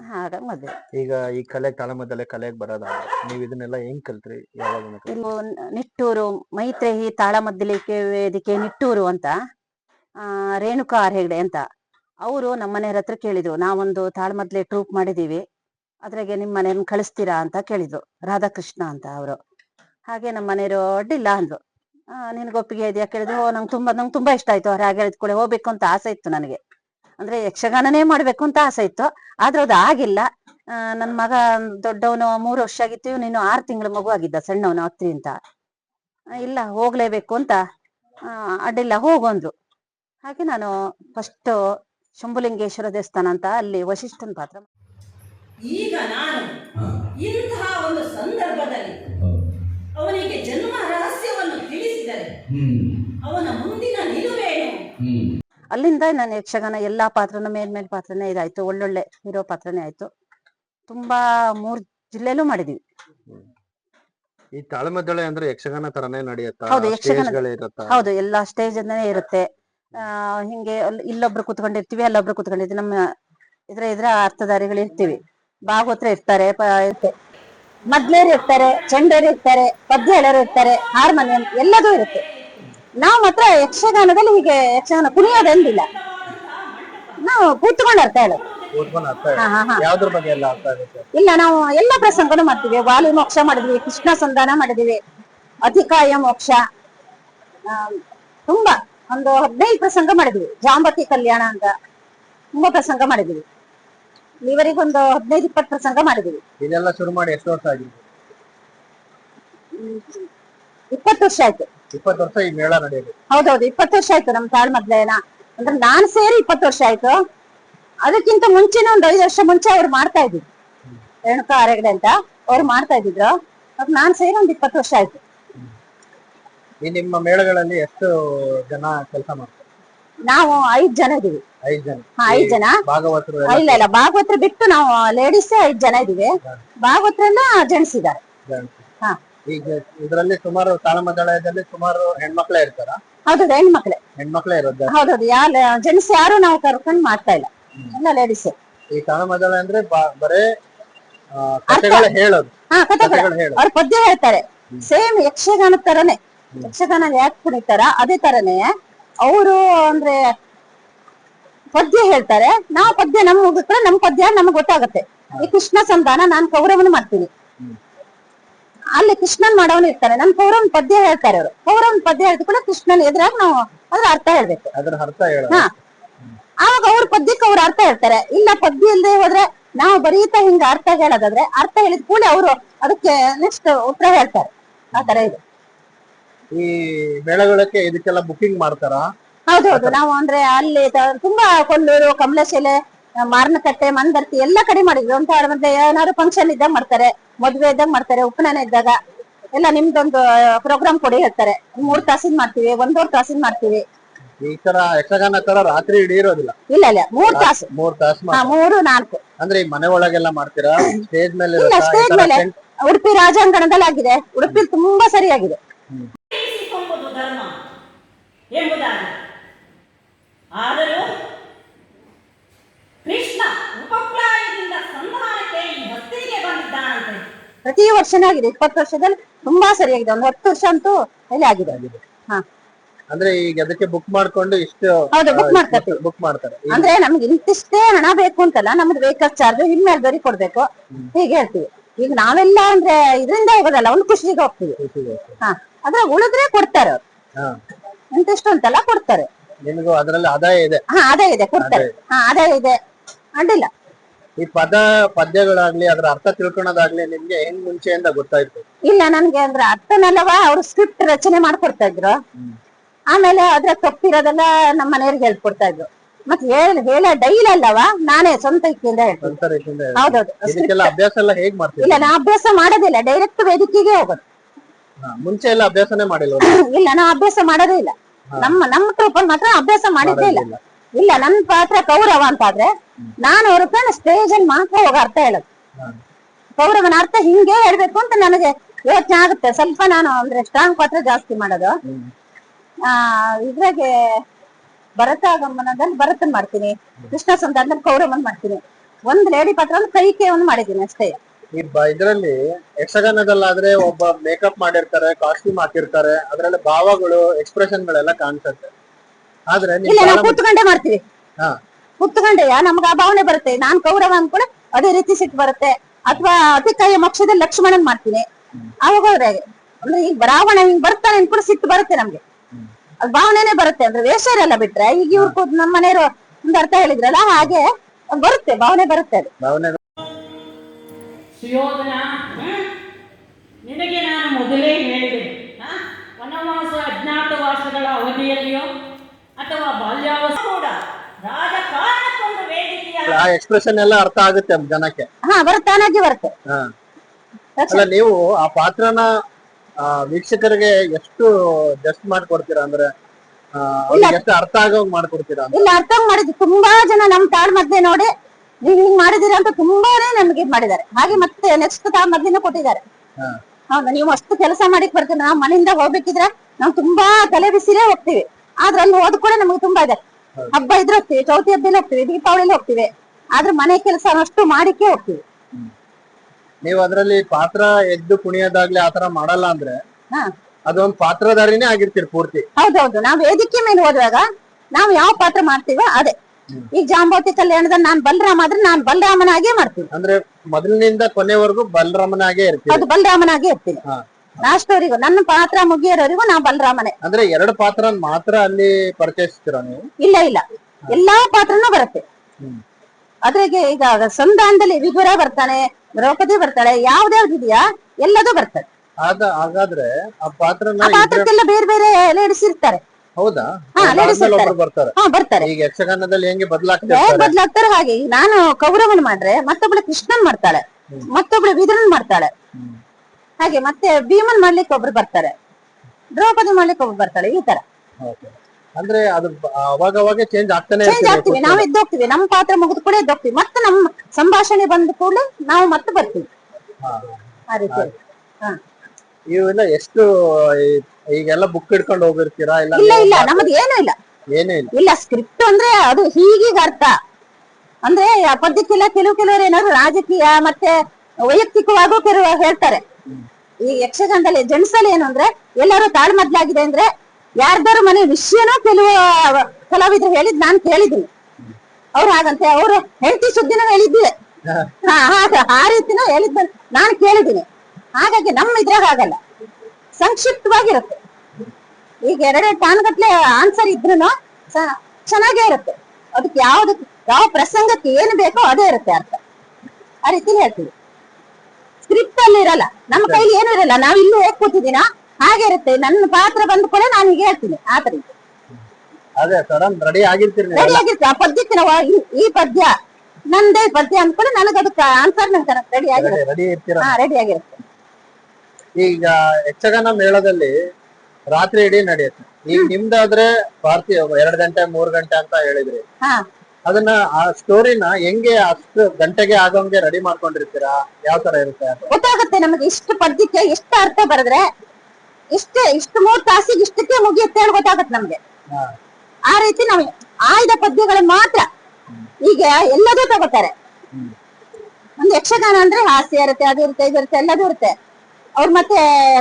ಹಾಗ ಮದುವೆ. ಈಗ ಈ ಕಲೆ ತಾಳಮದ್ದಲೆ ಕಲೆಗೆ ಬರೋದ ನೀವ್ ಇದನ್ನೆಲ್ಲ ಹೆಂಗ್ ಕಲ್ತ್ರಿ? ಯಾವಾಗ ಕಲ್ತ್ರಿ? ಇದು ನ- ನಿಟ್ಟೂರು ಮೈತ್ರೇಹಿ ತಾಳಮದ್ದಲಿಕೆ ವೇದಿಕೆ ನಿಟ್ಟೂರು ಅಂತ. ರೇಣುಕಾ ಆರ್ ಹೆಗ್ಡೆ ಅಂತ. ಅವರು ನಮ್ಮ ಮನೆಯವ್ರ ಹತ್ರ ಕೇಳಿದ್ರು. ನಾವೊಂದು ತಾಳ್ಮದ್ಲೆ ಟ್ರೂಪ್ ಮಾಡಿದೀವಿ. ಅದ್ರಾಗೆ ನಿಮ್ಮ ಮನೆಯವ್ರನ್ನ ಕಳಿಸ್ತೀರಾ ಅಂತ ಕೇಳಿದ್ರು. ರಾಧಾಕೃಷ್ಣ ಅಂತ ಅವರು. ಹಾಗೆ ನಮ್ಮ ಮನೆಯವರು ಅಡ್ಡಿಲ್ಲ ಅಂದ್ರು. ಆ ನಿನ್ಗೆ ಒಪ್ಪಿಗೆ ಇದೆಯಾ ಕೇಳಿದ್ರು. ಓ, ನಂಗೆ ತುಂಬಾ ನಂಗೆ ತುಂಬಾ ಇಷ್ಟ ಆಯ್ತು. ಅವ್ರು ಹಾಗೆ ಹೇಳಿದ ಕೂಡ ಹೋಗ್ಬೇಕು ಅಂತ ಆಸೆ ಇತ್ತು ನನಗೆ. ಅಂದ್ರೆ ಯಕ್ಷಗಾನನೇ ಮಾಡ್ಬೇಕು ಅಂತ ಆಸೆ ಇತ್ತು. ಆದ್ರೆ ಅದು ಆಗಿಲ್ಲ. ನನ್ನ ನನ್ ಮಗ ದೊಡ್ಡವನು ಮೂರು ವರ್ಷ ಆಗಿತ್ತು. ನೀನು ಆರು ತಿಂಗಳ ಮಗು ಆಗಿದ್ದ, ಸಣ್ಣವನು ಅತ್ರಿ ಅಂತ. ಇಲ್ಲ, ಹೋಗ್ಲೇಬೇಕು ಅಂತ. ಅಡ್ಡಿಲ್ಲ, ಹೋಗು ಅಂದ್ರು. ಹಾಗೆ ನಾನು ಫಸ್ಟ್ ಶಂಭುಲಿಂಗೇಶ್ವರ ದೇವಸ್ಥಾನ ಅಂತ ಅಲ್ಲಿ ವಶಿಷ್ಠನ್ ಪಾತ್ರ ಈಗ ನಾನು ಇಂತಹ ಒಂದು ಸಂದರ್ಭದಲ್ಲಿ ಅವನಿಗೆ ಜನ್ಮ ರಹಸ್ಯವನ್ನು ತಿಳಿಸಿದರೆ ಅವನ ಮುಂದಿನ ನಿಲುವೇನು? ಅಲ್ಲಿಂದ ನಾನು ಯಕ್ಷಗಾನ ಎಲ್ಲಾ ಪಾತ್ರನ ಮೇಲ್ಮೇಲ್ ಪಾತ್ರನೇ ಇದಾಯ್ತು ಒಳ್ಳೊಳ್ಳೆ ಹೀರೋ ಪಾತ್ರನೇ ಆಯ್ತು. ತುಂಬಾ ಮೂರ್ ಜಿಲ್ಲೆಲೂ ಮಾಡಿದೀವಿ. ಈ ತಾಳಮದ್ದಳೆ ಅಂದ್ರೆ ಯಕ್ಷಗಾನ ತರನೇ ನಡೆಯುತ್ತಾ? ಹೌದು, ಯಕ್ಷಗಾನ- ಇರುತ್ತಾ? ಹೌದು ಎಲ್ಲಾ ಸ್ಟೇಜ್ ಇರುತ್ತೆ. ಆ ಹಿಂಗೆ ಅಲ್- ಇಲ್ಲೊಬ್ರು ಕುತ್ಕೊಂಡಿರ್ತೀವಿ ಅಲ್ಲೊಬ್ರು ಕುತ್ಕೊಂಡಿರ್ತೀವಿ. ನಮ್ಮ ಇದ್ರ ಇದ್ರ ಅರ್ಥಧಾರಿಗಳು ಇರ್ತೀವಿ. ಭಾಗವತ್ರ ಇರ್ತಾರೆ ಪ- ಇರ್ತೆ- ಮದ್ಲೇರು ಇರ್ತಾರೆ ಚೆಂಡೇರು ಇರ್ತಾರೆ ಪದ್ಯ ಹೇಳೋರು ಇರ್ತಾರೆ ಹಾರ್ಮೋನಿಯಂ ಎಲ್ಲದೂ ಇರುತ್ತೆ. ನಾವು ಮಾತ್ರ ಯಕ್ಷಗಾನದಲ್ಲಿ ಹೀಗೆ ಯಕ್ಷಗಾನ ಕುಣಿಯೋದೆಂದಿಲ್ಲ ನಾವು ಕೂತ್ಕೊಂಡು ಅರ್ಥ ಹೇಳೋದು. ಅರ್ಥ ಹಾ, ಹಾ, ಹಾ. ಯಾವ್ದ್ರ ಬಗ್ಗೆ ಎಲ್ಲ ಅರ್ಥ ಆಗುತ್ತೆ? ಇಲ್ಲ ನಾವು ಎಲ್ಲ ಪ್ರಸಂಗನೂ ಮಾಡ್ತೀವಿ. ವಾಲಿ ಮೋಕ್ಷ ಮಾಡಿದ್ವಿ ಕೃಷ್ಣ ಸಂಧಾನ ಮಾಡಿದ್ವಿ ಅಧಿಕಾಯ ಮೋಕ್ಷ. ತುಂಬಾ. ಒಂದು ಹದಿನೈದು ಪ್ರಸಂಗ ಮಾಡಿದ್ವಿ. ಜಾಂಬತಿ ಕಲ್ಯಾಣ ಅಂತ ತುಂಬಾ ಪ್ರಸಂಗ ಮಾಡಿದ್ವಿ. ಇವರಿಗೆ ಒಂದು ಹದಿನೈದು ಇಪ್ಪತ್ತು ಪ್ರಸಂಗ ಮಾಡಿದ್ವಿ. ಇದೆಲ್ಲ ಶುರು ಮಾಡಿ ಎಷ್ಟು ವರ್ಷ ಆಗಿದೆ? ಇಪ್ಪತ್ತು ವರ್ಷ ಆಯ್ತು. ಇಪ್ಪತ್ತು ವರ್ಷ ಈ ಮೇಳ ನಡೆಯೋದು ಹೌದೌದು ಇಪ್ಪತ್ತು ವರ್ಷ ಆಯ್ತು ನಮ್ ತಾಳ್ ಮೊದ್ಲೇನ ಅಂದ್ರೆ ನಾನ್ ಸೇರಿ ಇಪ್ಪತ್ತು ವರ್ಷ ಆಯ್ತು. ಅದಕ್ಕಿಂತ ಮುಂಚೆ ಒಂದ್ ಐದು ವರ್ಷ ಮುಂಚೆ ಅವ್ರು ಮಾಡ್ತಾ ಇದ್ರು ರೇಣುಕಾ ಆರೆಗಡೆ ಅಂತ. ಅವ್ರು ಮಾಡ್ತಾ ಇದ್ರು ನಾನ್ ಸೇರಿ ಒಂದ್ ಇಪ್ಪತ್ತು ವರ್ಷ ಆಯ್ತು. ಈ ನಿಮ್ಮ ಮೇಳಗಳಲ್ಲಿ ಎಷ್ಟು ಜನ ಕೆಲಸ ಮಾಡ್ತಾರೆ? ನಾವು ಐದ್ ಜನ ಇದೀವಿ. ಐದ್ ಜನ. ಹಾ ಐದ್ ಜನ. ಭಾಗವತರು ಇಲ್ಲ ಇಲ್ಲ ಭಾಗವತ್ರ ಬಿಟ್ಟು ನಾವು ಲೇಡೀಸ್ ಐದ್ ಜನ ಇದೀವಿ. ಭಾಗವತ್ರನ ಜೆಂಟ್ಸ್ ಇದಾರೆ ಹಾ. ಈಗ ಇದರಲ್ಲಿ ಸುಮಾರು ತಾಳಮದಳದಲ್ಲಿ ಸುಮಾರು ಹೆಣ್ಮಕ್ಳೇ ಇರ್ತಾರ? ಹೌದು ಹೆಣ್ಮಕ್ಳೆ. ಹೆಣ್ಮಕ್ಳೇ ಇರೋದು. ಜಾಸ್ತಿ. ಹೌದೌದು ಯಾ ಜೆಂಟ್ಸ್ ಯಾರು ನಾವು ಕರ್ಕೊಂಡ್ ಮಾಡ್ತಾ ಇಲ್ಲ. ಎಲ್ಲ ಲೇಡೀಸ್ ಈ ಮದಳ ಅಂದ್ರೆ ಬ- ಬರೇ ಆ, ಕಥೆಗಳು ಹೇಳೋದು. ಹಾ ಕಥೆಗಳು ಕಥೆಗಳು ಹೇಳೋದು. ಅವ್ರ ಪದ್ಯ ಹೇಳ್ತಾರೆ. ಸೇಮ್ ಯಕ್ಷಗಾನ ತರನೇ. ಯಕ್ಷಗಾನ ಯಾಕೆ ಕುಣಿತಾರ? ಅದೇ ತರನೇ ಅವರು ಅಂದ್ರೆ ಪದ್ಯ ಹೇಳ್ತಾರೆ. ನಾವು ಪದ್ಯ ನಮ್ ಕೂಡ ನಮ್ ಪದ್ಯ ನಮ್ಗೆ ಗೊತ್ತಾಗತ್ತೆ. ಈ ಕೃಷ್ಣ ಸಂಧಾನ ನಾನ್ ಕೌರವನ ಮಾಡ್ತೀನಿ. ಅಲ್ಲಿ ಕೃಷ್ಣನ್ ಮಾಡೋನು ಇರ್ತಾರೆ. ನನ್ ಕೌರವನ್ ಪದ್ಯ ಹೇಳ್ತಾರೆ ಅವರು. ಕೌರವನ್ ಪದ್ಯ ಹೇಳಿದ ಕೂಡ ಕೃಷ್ಣನ್ ಎದುರಾಗ ನಾವು ಅದ್ರ ಅರ್ಥ ಹೇಳ್ಬೇಕು. ಹಾ. ಆವಾಗ ಅವ್ರ ಪದ್ಯಕ್ಕೆ ಅವ್ರ ಅರ್ಥ ಹೇಳ್ತಾರೆ. ಇಲ್ಲ ಪದ್ಯ ಇಲ್ಲದೆ ಹೋದ್ರೆ ನಾವು ಬರೀತಾ ಹಿಂಗ ಅರ್ಥ ಹೇಳೋದಾದ್ರೆ ಅರ್ಥ ಹೇಳಿದ ಕೂಡಲೇ ಅವರು ಅದಕ್ಕೆ ನೆಕ್ಸ್ಟ್ ಉತ್ತರ ಹೇಳ್ತಾರೆ. ಆ ತರ ಇದೆ. ಈ ಮೇಳಗಳಕ್ಕೆ ಇದಕ್ಕೆಲ್ಲ ಬುಕಿಂಗ್ ಮಾಡ್ತಾರ? ಹೌದೌದು. ನಾವು ಅಂದ್ರೆ ಅಲ್ಲಿ ತುಂಬಾ ಕೊಲ್ಲೂರು ಕಮಲಶಿಲೆ ಮಾರನಕಟ್ಟೆ ಮಂದರ್ತಿ ಎಲ್ಲಾ ಕಡೆ ಮಾಡಿದ್ವಿ. ಅಂತ ಮತ್ತೆ ಏನಾದ್ರು ಫಂಕ್ಷನ್ ಇದ್ದಾಗ ಮಾಡ್ತಾರೆ ಮದ್ವೆ ಇದ್ದಾಗ ಮಾಡ್ತಾರೆ ಉಪನಯನ ಇದ್ದಾಗ ಎಲ್ಲ ನಿಮ್ದೊಂದು ಪ್ರೋಗ್ರಾಮ್ ಕೊಡಿ ಹೇಳ್ತಾರೆ. ಮೂರ್ ತಾಸಿನ ಮಾಡ್ತೀವಿ ಒಂದೂವರೆ ತಾಸಿನ ಮಾಡ್ತೀವಿ. ಈ ತರ ಯಕ್ಷಗಾನ ತರ ರಾತ್ರಿ ಇಡೀ ಇರೋದಿಲ್ಲ? ಇಲ್ಲ ಇಲ್ಲ. ಮೂರ್ ತಾಸು. ಮೂರ್ ತಾಸು ಹಾ ಮೂರು ನಾಲ್ಕು. ಅಂದ್ರೆ ಈ ಮನೆ ಒಳಗೆಲ್ಲ ಮಾಡ್ತೀರಾ? ಸ್ಟೇಜ್ ಮೇಲೆ ಇಲ್ಲ ಸ್ಟೇಜ್ ಮೇಲೆ. ಉಡುಪಿ ರಾಜಾಂಗಣದಲ್ಲಿ ಆಗಿದೆ ಉಡುಪಿ ತುಂಬಾ ಸರಿಯಾಗಿದೆ. ಧರ್ಮ ಎಂಬುದಾಗಿ. ಆದರೂ ಕೃಷ್ಣ ಉಪಪ್ರಾಯದಿಂದ ಸಂಧಾನಕ್ಕೆ ಈ ಭಕ್ತಿಗೆ ಬಂದಿದ್ದಾನಂತೆ. ಪ್ರತಿ ವರ್ಷನಾಗಿದೆ ಇಪ್ಪತ್ತು ವರ್ಷದಲ್ಲಿ ತುಂಬಾ ಸರಿಯಾಗಿದೆ ಒಂದು ಹತ್ತು ವರ್ಷ ಅಂತೂ ಅಲ್ಲಿ ಆಗಿದೆ ಹಾ. ಅಂದ್ರೆ ಈಗ ಅದಕ್ಕೆ ಬುಕ್ ಮಾಡ್ಕೊಂಡು ಇಷ್ಟು ಹೌದು ಬುಕ್ ಮಾಡ್ತಾರೆ. ಬುಕ್ ಮಾಡ್ತಾರೆ. ಅಂದ್ರೆ ನಮ್ಗೆ ಇಂತಿಷ್ಟೇ ಹಣ ಬೇಕು ಅಂತಲ್ಲ ನಮ್ದು ವೆಹಿಕಲ್ ಚಾರ್ಜ್ ಹಿನ್ಮೇಲ್ದವ್ರಿಗೆ ಕೊಡ್ಬೇಕು. ಹೀಗೆ ಹೇಳ್ತೀವಿ. ಈಗ ನಾವೆಲ್ಲ ಅಂದ್ರೆ ಇದರಿಂದ ಹೋಗೋದಲ್ಲ ಒಂದು ಖುಷಿಗೆ ಹೋಗ್ತೀವಿ. ಹಾ ಅದ್ರ ಉಳಿದ್ರೆ ಕೊಡ್ತಾರೆ ಇಂತಿಷ್ಟು ಅಂತಲ್ಲ ಕೊಡ್ತಾರೆ. ನಿಮಗೂ ಅದರಲ್ಲಿ ಆದಾಯ ಇದೆ. ಹಾ ಆದಾಯ ಇದೆ ಕೊಡ್ತಾರೆ. ಹಾ ಆದಾಯ ಇದೆ. ಅಡ್ಡಿಲ್ಲ. ಈ ಪದ ಪದ್ಯಗಳಾಗ್ಲಿ ಅದ್ರ ಅರ್ಥ ತಿಳ್ಕೊಳೋದಾಗ್ಲಿ ನಿಮ್ಗೆ ಹೆಂಗ್ ಮುಂಚೆಯಿಂದ ಗೊತ್ತಾಯ್ತು? ಇಲ್ಲ ನನ್ಗೆ ಅಂದ್ರೆ ಅರ್ಥನೆಲ್ಲವ ಅವ್ರು ಸ್ಕ್ರಿಪ್ಟ್ ರಚನೆ ಮಾಡ್ಕೊಡ್ತಾ ಇದ್ರು. ಆಮೇಲೆ ಅದ್ರ ತಪ್ಪಿರೋದೆಲ್ಲ ನಮ್ಮ ಮನೆಯವ್ರಿಗೆ ಹೇಳ್ಕೊಡ್ತಾ ಇದ್ರು. ಮತ್ತೆ ಹೇಳ ಹೇಳ ಡೈಲಿ ಅಲ್ಲವ ನಾನೇ ಸ್ವಂತ ಇಕ್ಕಿಂದ ಹೇಳ್ತೀನಿ. ಹೌದೌದು. ಅಭ್ಯಾಸ ಎಲ್ಲ ಹೇಗ್ ಮಾಡ್ತೀನಿ ಇಲ್ಲ ನಾ ಅಭ್ಯಾಸ ಮಾಡೋದಿಲ್ಲ. ಡೈರೆಕ್ಟ್ ವೇದಿಕೆಗೆ ಹೋಗೋದು. ಮುಂಚೆ ಎಲ್ಲ ಅಭ್ಯಾಸನೇ ಮಾಡಿಲ್ಲ ಇಲ್ಲ ನಾ ಅಭ್ಯಾಸ ಮಾಡೋದೇ ಇಲ್ಲ. ನಮ್ಮ ನಮ್ಮ ಟ್ರೂಪ್ ಮಾತ್ರ ಅಭ್ಯಾಸ ಮಾಡಿದ್ದೇ ಇಲ್ಲ. ಇಲ್ಲ. ನನ್ನ ಪಾತ್ರ ಕೌರವ ಅಂತಾದ್ರೆ ನಾನು ಅವ್ರ ಹತ್ರ ಸ್ಟೇಜ್ ಅಲ್ಲಿ ಮಾತ್ರ ಹೋಗ ಅರ್ಥ ಹೇಳೋದು. ಕೌರವನ ಅರ್ಥ ಹಿಂಗೆ ಹೇಳ್ಬೇಕು ಅಂತ ನನಗೆ ಯೋಚನೆ ಆಗುತ್ತೆ. ಸ್ವಲ್ಪ ನಾನು ಅಂದ್ರೆ ಸ್ಟ್ರಾಂಗ್ ಪಾತ್ರ ಜಾಸ್ತಿ ಮಾಡೋದು. ಆ ಇದ್ರಾಗೆ ಭರತಾಗಮನದಲ್ಲಿ ಭರತನ್ ಮಾಡ್ತೀನಿ. ಕೃಷ್ಣ ಸಂತಾನದಲ್ಲಿ ಕೌರವನ್ ಮಾಡ್ತೀನಿ. ಒಂದ್ ಲೇಡಿ ಪಾತ್ರ ಒಂದು ಕೈಕೆ ಒಂದು ಮಾಡಿದ್ದೀನಿ ಅಷ್ಟೇ. ಈ ಇದ್ರಲ್ಲಿ ಯಕ್ಷಗಾನದಲ್ಲಾದ್ರೆ ಒಬ್ಬ ಮೇಕಪ್ ಮಾಡಿರ್ತಾರೆ ಕಾಸ್ಟ್ಯೂಮ್ ಹಾಕಿರ್ತಾರೆ ಅದ್ರಲ್ಲಿ ಭಾವಗಳು ಎಕ್ಸ್ಪ್ರೆಷನ್ ಗಳೆಲ್ಲ ಕಾಣಿಸುತ್ತೆ. ಆದ್ರೆ ಇಲ್ಲ ನಾವು ತಾಳಮ- ಮಾಡ್ತೀವಿ. ಹಾ. ಕೂತ್ಕೊಂಡೆಯ? ನಮ್ಗೆ ಆ ಭಾವನೆ ಬರುತ್ತೆ. ನಾನ್ ಕೌರವ ಅಂದ್ಕೂಡ ಅದೇ ರೀತಿ ಸಿಟ್ಟು ಬರುತ್ತೆ. ಅಥವಾ ಅತಿಕಾಯ ಮೋಕ್ಷದಲ್ಲಿ ಲಕ್ಷ್ಮಣನ್ ಮಾಡ್ತೀನಿ. ಅವಾಗ ಹೋದ್ರೆ ಅಂದ್ರೆ ಈಗ ರಾವಣ ಹಿಂಗ್ ಬರ್ತಾನೆ ಅನ್ಕೊಂಡು ಸಿಟ್ಟು ಬರುತ್ತೆ ನಮ್ಗೆ. ಅದ್ ಭಾವನೆನೆ ಬರುತ್ತೆ. ಅಂದ್ರೆ ವೇಷ ಇರಲ್ಲ ಬಿಟ್ರೆ. ಈಗ ಇವ್ರು ಕೂತ್ ನಮ್ಮ ಮನೆಯವರು ಒಂದು ಅರ್ಥ ಹೇಳಿದ್ರಲ್ಲ ಹಾಗೆ ಬರುತ್ತೆ. ಭಾವನೆ ಬರುತ್ತೆ ಅದು. ಭಾವನೆ ಸುಯೋಧನ? ನಿನಗೆ ನಾನು ಮೊದಲೇ ಹೇಳಿದೆ ಆ? ವನವಾಸ ಅಜ್ಞಾತವಾಸಗಳ ಅವಧಿಯಲ್ಲಿಯೋ ಅಥವಾ ಬಾಲ್ಯಾವಾಸ ಕೂಡ ರಾಜಕಾರಣಕ್ಕೊಂದು ವೇದಿಕೆಯ ಆ ಎಕ್ಸ್ಪ್ರೆಷನ್ ಎಲ್ಲ ಅರ್ಥ ಆಗುತ್ತೆ ಜನಕ್ಕೆ. ಹಾ ಬರುತ್ತೆ ತಾನಾಗಿ ಬರುತ್ತೆ. ಹಾ. ಅಲ್ಲ ನೀವು ಆ ಪಾತ್ರನ ಆ, ವೀಕ್ಷಕರಿಗೆ ಎಷ್ಟು ಜಸ್ಟ್ ಮಾಡ್ಕೊಡ್ತೀರಾ? ಅಂದ್ರೆ ಆ, ಅವ್ರಿಗೆ ಎಷ್ಟು ಅರ್ಥ ಆಗೋ ಮಾಡ್ಕೊಡ್ತೀರಾ ಅಂತ. ಇಲ್ಲ ಅರ್ಥ ಮಾಡಿದ್ವಿ ತುಂಬಾ ಜನ ನಮ್ ತಾಳ್ ಮದ್ದೆ ನೋಡಿ ನೀವ್ ಹಿಂಗ್ ಮಾಡಿದೀರ ಅಂತ ತುಂಬಾನೇ ನಮ್ಗೆ ಇದ್ ಮಾಡಿದ್ದಾರೆ. ಹಾಗೆ ಮತ್ತೆ ನೆಕ್ಸ್ಟ್ ತಾ ಮೊದ್ಲಿನ ಕೊಟ್ಟಿದ್ದಾರೆ. ಹೌದಾ? ನೀವು ಅಷ್ಟು ಕೆಲಸ ಮಾಡಿಕ್ ಬರ್ತೀವಿ ನಾವು ಮನೆಯಿಂದ ಹೋಗ್ಬೇಕಿದ್ರೆ ನಾವು ತುಂಬಾ ತಲೆ ಬಿಸಿಲೇ ಹೋಗ್ತೀವಿ. ಆದ್ರೆ ಅಲ್ಲಿ ಹೋದ್ ಕೂಡ ನಮ್ಗೆ ತುಂಬಾ ಇದೆ. ಹಬ್ಬ ಇದ್ರೆ ಹೋಗ್ತೀವಿ ಚೌತಿ ಹಬ್ಬದಲ್ಲಿ ಹೋಗ್ತೀವಿ ದೀಪಾವಳಿ ಹೋಗ್ತೀವಿ. ಆದ್ರೆ ಮನೆ ಕೆಲಸ ಅಷ್ಟು ಮಾಡಿಕೆ ಹೋಗ್ತೀವಿ. ನೀವು ಅದ್ರಲ್ಲಿ ಪಾತ್ರ ಎದ್ದು ಕುಣಿಯೋದಾಗ್ಲಿ ಆತರ ಮಾಡಲ್ಲ ಅಂದ್ರೆ ಅದೊಂದ್ ಪಾತ್ರಧಾರಿನೇ ಆಗಿರ್ತೀರಿ ಪೂರ್ತಿ. ಹೌದೌದು. ನಾವು ವೇದಿಕೆ ಮೇಲೆ ಹೋದಾಗ ನಾವು ಯಾವ ಪಾತ್ರ ಮಾಡ್ತೀವೋ ಅದೇ. ಈಗ ಜಾಂಬವತಿ ಕಲ್ಯಾಣದ ನಾನ್ ಬಲರಾಮ ಆದ್ರೆ ನಾನ್ ಬಲರಾಮನಾಗೇ ಮಾಡ್ತೀನಿ. ಅಂದ್ರೆ ಮೊದಲಿನಿಂದ ಕೊನೆವರೆಗೂ ಬಲರಾಮನಾಗೇ ಇರ್ತೀನಿ. ಅದು ಬಲರಾಮನಾಗೇ ಇರ್ತೀನಿ. ಲಾಸ್ಟ್ವರೆಗೂ ನನ್ನ ಪಾತ್ರ ಮುಗಿಯೋರವರೆಗೂ ನಾ ಬಲರಾಮನೇ. ಅಂದ್ರೆ ಎರಡು ಪಾತ್ರ ಮಾತ್ರ ಅಲ್ಲಿ ಪರಿಚಯಿಸ್ತೀರಾ ನೀವು? ಇಲ್ಲ ಇಲ್ಲ. ಎಲ್ಲಾ ಪಾತ್ರನೂ ಬರುತ್ತೆ. ಅದ್ರಿಗೆ ಈಗ ಸಂಧಾನದಲ್ಲಿ ವಿದುರ ಬರ್ತಾನೆ ದ್ರೌಪದಿ ಬರ್ತಾಳೆ ಯಾವ್ದ್ಯಾವ್ದು ಇದೆಯಾ ಎಲ್ಲದೂ ಬರ್ತದೆ. ಹಾಗಾದ್ರೆ ಆ ಪಾತ್ರ ಬೇರೆ ಬೇರೆ ಲೇಡೀಸ್ ಇರ್ತಾರೆ. ಹೌದಾ? ಹಾ, ಅದಾದ್ಮೇಲೆ ಬರ್ತಾರೆ. ಹಾ ಬರ್ತಾರೆ. ಈಗ ಯಕ್ಷಗಾನದಲ್ಲಿ ಹೆಂಗೆ ಬದ್ಲಾಗ್ತಾರೆ ನಾನು ಕೌರವನ್ ಮಾಡ್ರೆ ಮತ್ತೊಬ್ಳು ಕೃಷ್ಣನ್ ಮಾಡ್ತಾಳೆ. ಮತ್ತೊಬ್ಳು ವಿದುರನ್ ಮಾಡ್ತಾಳೆ. ಹಾಗೆ ಮತ್ತೆ ಭೀಮನ್ ಮಾಡ್ಲಿಕ್ಕೆ ಒಬ್ರು ಬರ್ತಾರೆ. ದ್ರೌಪದಿ ಮಾಡ್ಲಿಕ್ಕೆ ಒಬ್ರು ಬರ್ತಾಳೆ ಈ ತರ. ಅಂದ್ರೆ ಅದು ಅವಾಗ ಅವಾಗ ಚೇಂಜ್ ಆಗ್ತಾನೆ ಚೇಂಜ್ ಆಗ್ತೀವಿ. ನಾವು ಎದ್ದೋಗ್ತೀವಿ ನಮ್ಮ ಪಾತ್ರ ಮುಗಿದ ಕೂಡ ಎದ್ದೋಗ್ತೀವಿ ಮತ್ತೆ ನಮ್ಮ ಸಂಭಾಷಣೆ ಬಂದ ಕೂಡ ನಾವು ಮತ್ತೆ ಬರ್ತೀವಿ. ಆ ರೀತಿ. ಹಾ. ಇವೆಲ್ಲ ಎಷ್ಟು ಈಗೆಲ್ಲ ಬುಕ್ ಹಿಡ್ಕೊಂಡು ಹೋಗಿರ್ತೀರಾ? ಇಲ್ಲ ಇಲ್ಲ ಇಲ್ಲ ನಮ್ದು ಏನೂ ಇಲ್ಲ. ಏನೂ ಇಲ್ಲ. ಇಲ್ಲ ಸ್ಕ್ರಿಪ್ಟ್ ಅಂದ್ರೆ ಅದು ಹೀಗೀಗ ಅರ್ಥ. ಅಂದ್ರೆ ಪದ್ಯಕ್ಕೆಲ್ಲ ಕೆಲವು ಕೆಲವರು ಏನಾದ್ರು ರಾಜಕೀಯ ಮತ್ತೆ ವೈಯಕ್ತಿಕವಾಗೂ ಕೆಲವು ಹೇಳ್ತಾರೆ. ಈ ಯಕ್ಷಗಾನದಲ್ಲಿ ಜೆಂಟ್ಸಲ್ಲಿ ಏನು ಅಂದ್ರೆ ಎಲ್ಲರೂ ತಾಳ್ಮದ್ಲಾಗಿದೆ ಅಂದ್ರೆ ಯಾರ್ದಾರು ಮನೆ ವಿಷಯನೂ ಕೆಲವು ಕಲಾವಿದ್ರು ಹೇಳಿದ್ ನಾನ್ ಕೇಳಿದ್ದೀನಿ. ಅವ್ರು ಹಾಗಂತೆ ಅವ್ರು ಹೆಂಡತಿ ಸುದ್ದಿನೂ ಹೇಳಿದ್ದೆ ಹಾ. ಆ ರೀತಿನೂ ಹೇಳಿದ್ ನಾನ್ ಕೇಳಿದ್ದೀನಿ. ಹಾಗಾಗಿ ನಮ್ಮ ಇದ್ರಾಗ ಆಗಲ್ಲ. ಸಂಕ್ಷಿಪ್ತವಾಗಿರುತ್ತೆ. ಈಗ ಎರಡೆರಡು ಟಾನ್ಗಟ್ಲೆ ಆನ್ಸರ್ ಇದ್ರು ಚೆನ್ನಾಗೇ ಇರುತ್ತೆ. ಅದಕ್ಕೆ ಯಾವ್ದು ಯಾವ ಪ್ರಸಂಗಕ್ಕೆ ಏನು ಬೇಕೋ ಅದೇ ಇರುತ್ತೆ ಅರ್ಥ. ಆ ರೀತಿ ಹೇಳ್ತೀವಿ. ಸ್ಕ್ರಿಪ್ಟ್ ಅಲ್ಲಿ ಇರಲ್ಲ. ನಮ್ಮ ಕೈಲಿ ಏನು ಇರಲ್ಲ. ನಾವ್ ಇಲ್ಲಿ ಹೇಗ್ ಕೂತಿದ್ದೀನ ಹಾಗೆ ಇರುತ್ತೆ. ನನ್ನ ಪಾತ್ರ ಬಂದ ಕೂಡ ನಾನು ಹೀಗೆ ಹೇಳ್ತೀನಿ. ಆ ತರ ಅದೇ ಸಡನ್ ರೆಡಿ ಆಗಿರ್ತೀನಿ ರೆಡಿ ಆ ಪದ್ಯಕ್ಕೆ ನಾವು ಈ- ಪದ್ಯ ನಂದೇ ಪದ್ಯ ಅಂದ್ಕೊಂಡು ನನಗೆ ಅದಕ್ಕೆ ಆನ್ಸರ್ ನಂತರ ರೆಡಿ ಆಗಿರುತ್ತೆ. ರೆಡಿ ಆಗಿರುತ್ತೆ. ಈಗ ಯಕ್ಷಗಾನ ಮೇಳದಲ್ಲಿ ರಾತ್ರಿ ಇಡೀ ನಡೆಯುತ್ತೆ. ಈಗ ನಿಮ್ದಾದ್ರೆ ಪಾರ್ತಿ ಎರಡ್ ಗಂಟೆ ಮೂರ್ ಗಂಟೆ ಅಂತ ಹೇಳಿದ್ರಿ. ಹಾ. ಅದನ್ನ ಆ ಸ್ಟೋರಿನ ಹೆಂಗೆ ಅಷ್ಟು ಗಂಟೆಗೆ ಆಗೋಂಗೆ ರೆಡಿ ಮಾಡ್ಕೊಂಡಿರ್ತೀರಾ? ಯಾವ ತರ ಇರುತ್ತೆ ಗೊತ್ತಾಗುತ್ತೆ ನಮಗೆ ಇಷ್ಟು ಪದ್ಯಕ್ಕೆ ಎಷ್ಟು ಅರ್ಥ ಬರೆದ್ರೆ ಇಷ್ಟೇ ಇಷ್ಟು ಮೂರ್ ತಾಸಿಗೆ ಇಷ್ಟಕ್ಕೆ ಮುಗಿಯುತ್ತೆ ಅಂತ ಗೊತ್ತಾಗುತ್ತೆ ನಮ್ಗೆ. ಆ ರೀತಿ ನಾವು ಆಯ್ದ ಪದ್ಯಗಳು ಮಾತ್ರ ಈಗ ಎಲ್ಲದೂ ತಗೋತಾರೆ. ಒಂದು ಯಕ್ಷಗಾನ ಅಂದ್ರೆ ಹಾಸ್ಯ ಇರುತ್ತೆ ಅದು ಇರುತ್ತೆ ಇದು ಇರುತ್ತೆ ಎಲ್ಲದೂ ಇರುತ್ತೆ. ಅವ್ರು ಮತ್ತೆ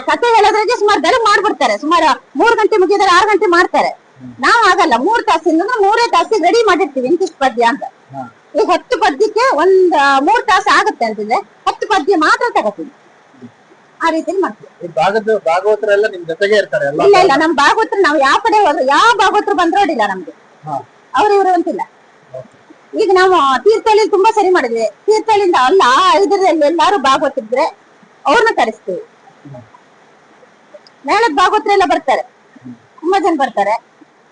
ಕತೆ ಹೇಳೋದ್ರಾಗೆ ಸುಮಾರು ಬೆಳಗ್ಗೆ ಮಾಡ್ಬಿಡ್ತಾರೆ. ಸುಮಾರು ಮೂರ್ ಗಂಟೆ ಮುಗಿದ್ರೆ ಆರು ಗಂಟೆ ಮಾಡ್ತಾರೆ. ನಾವ್ ಆಗಲ್ಲ ಮೂರ್ ತಾಸಿಂದ ಮೂರೇ ತಾಸಿಗೆ ರೆಡಿ ಮಾಡಿರ್ತೀವಿ ಇಂತಿಷ್ಟು ಪದ್ಯ ಅಂತ. ಈಗ ಹತ್ತು ಪದ್ಯಕ್ಕೆ ಒಂದ್ ಮೂರ್ ತಾಸು ಆಗುತ್ತೆ ಅಂತಿದ್ರೆ ಹತ್ತು ಪದ್ಯ ಮಾತ್ರ ತಗೋತೀವಿ. ಆ ರೀತಿ ಮಾಡ್ತೀವಿ. ಇಲ್ಲ ಇಲ್ಲ ನಮ್ ಭಾಗವತರು ನಾವು ಯಾವ ಕಡೆ ಹೋದ್ರು ಯಾವ ಭಾಗವತ್ರ ಬಂದ್ರು ಅಡ್ಡಿಲ್ಲ ನಮ್ಗೆ. ಅವ್ರು ಇವರು ಅಂತಿಲ್ಲ. ಈಗ ನಾವು ತೀರ್ಥಹಳ್ಳಿ ತುಂಬಾ ಸರಿ ಮಾಡಿದ್ವಿ. ತೀರ್ಥಹಳ್ಳಿಯಿಂದ ಅಲ್ಲ ಇದರಲ್ಲಿ ಎಲ್ಲಾರು ಭಾಗವತಿದ್ರೆ ಅವ್ರನ್ನ ಕರೆಸ್ತೀವಿ. ಮೇಳದ ಭಾಗವತರೆಲ್ಲ ಬರ್ತಾರೆ. ತುಂಬಾ ಜನ ಬರ್ತಾರೆ.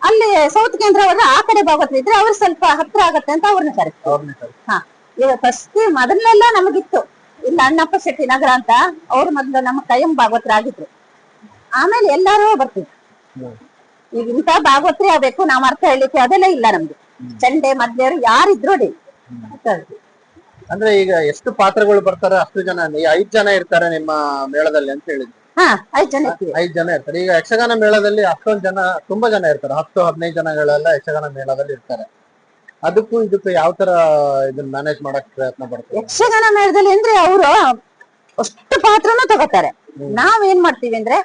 ಅಲ್ಲಿ ಸೌತ್ ಕೇಂದ್ರ ಅವರ ಆ ಕಡೆ ಭಾಗವತ್ರ ಇದ್ರೆ ಅವ್ರು ಸ್ವಲ್ಪ ಹತ್ರ ಆಗತ್ತೆ ಅಂತ ಅವ್ರನ್ನ ಕರೆಸ್ತೀವಿ. ಹಾ ಈಗ ಫಸ್ಟ್ ಮೊದಲೆಲ್ಲ ನಮಗಿತ್ತು. ಇಲ್ಲ ಅಣ್ಣಪ್ಪ ಶೆಟ್ಟಿ ನಗರ ಅಂತ ಅವ್ರು ಮೊದ್ಲು ನಮ್ಮ ಕೈಯಂ ಭಾಗವತರಾಗಿದ್ರು ಆಮೇಲೆ ಎಲ್ಲಾರು ಬರ್ತಿದ್ರು ಹ್ಮ್. ಈಗ ಇಂತ ಭಾಗವತ್ರಿ ಆಗ್ಬೇಕು ನಾವ್ ಅರ್ಥ ಹೇಳಲಿಕ್ಕೆ ಅದೆಲ್ಲ ಇಲ್ಲ ನಮ್ಗೆ ಚಂಡೆ ಮದ್ಲೆಯರು ಯಾರಿದ್ರು ಅಡ್ಡಿ ಅಂದ್ರೆ ಈಗ ಎಷ್ಟು ಪಾತ್ರಗಳು ಬರ್ತಾರೆ ಅಷ್ಟು ಜನ ಈ ಐದ್ ಜನ ಇರ್ತಾರೆ ನಿಮ್ಮ ಮೇಳದಲ್ಲಿ ಅಂತ ಹೇಳಿದ್ರು. ಹಾ ಐದ್ ಜನ. ಇರ್ತೀವಿ ಐದ್ ಜನ ಇರ್ತಾರೆ. ಈಗ ಯಕ್ಷಗಾನ ಮೇಳದಲ್ಲಿ ಅಷ್ಟೊಂದ್ ಜನ ತುಂಬಾ ಜನ ಇರ್ತಾರೆ. ಹತ್ತು ಹದಿನೈದು ಜನಗಳೆಲ್ಲ ಯಕ್ಷಗಾನ ಮೇಳದಲ್ಲಿ ಇರ್ತಾರೆ. ಅದಕ್ಕೂ ಇದಕ್ಕೂ ಯಾವ ತರ ಇದನ್ನ ಮ್ಯಾನೇಜ್ ಮಾಡಕ್ ಪ್ರಯತ್ನ ಪಡ್ತಾರೆ? ಯಕ್ಷಗಾನ ಮೇಳದಲ್ಲಿ ಅಂದ್ರೆ ಅವರು ಅಷ್ಟು ಪಾತ್ರನೂ ತಗೋತಾರೆ. ನಾವ್ ಏನ್ ಮಾಡ್ತೀವಿ ಅಂದ್ರೆ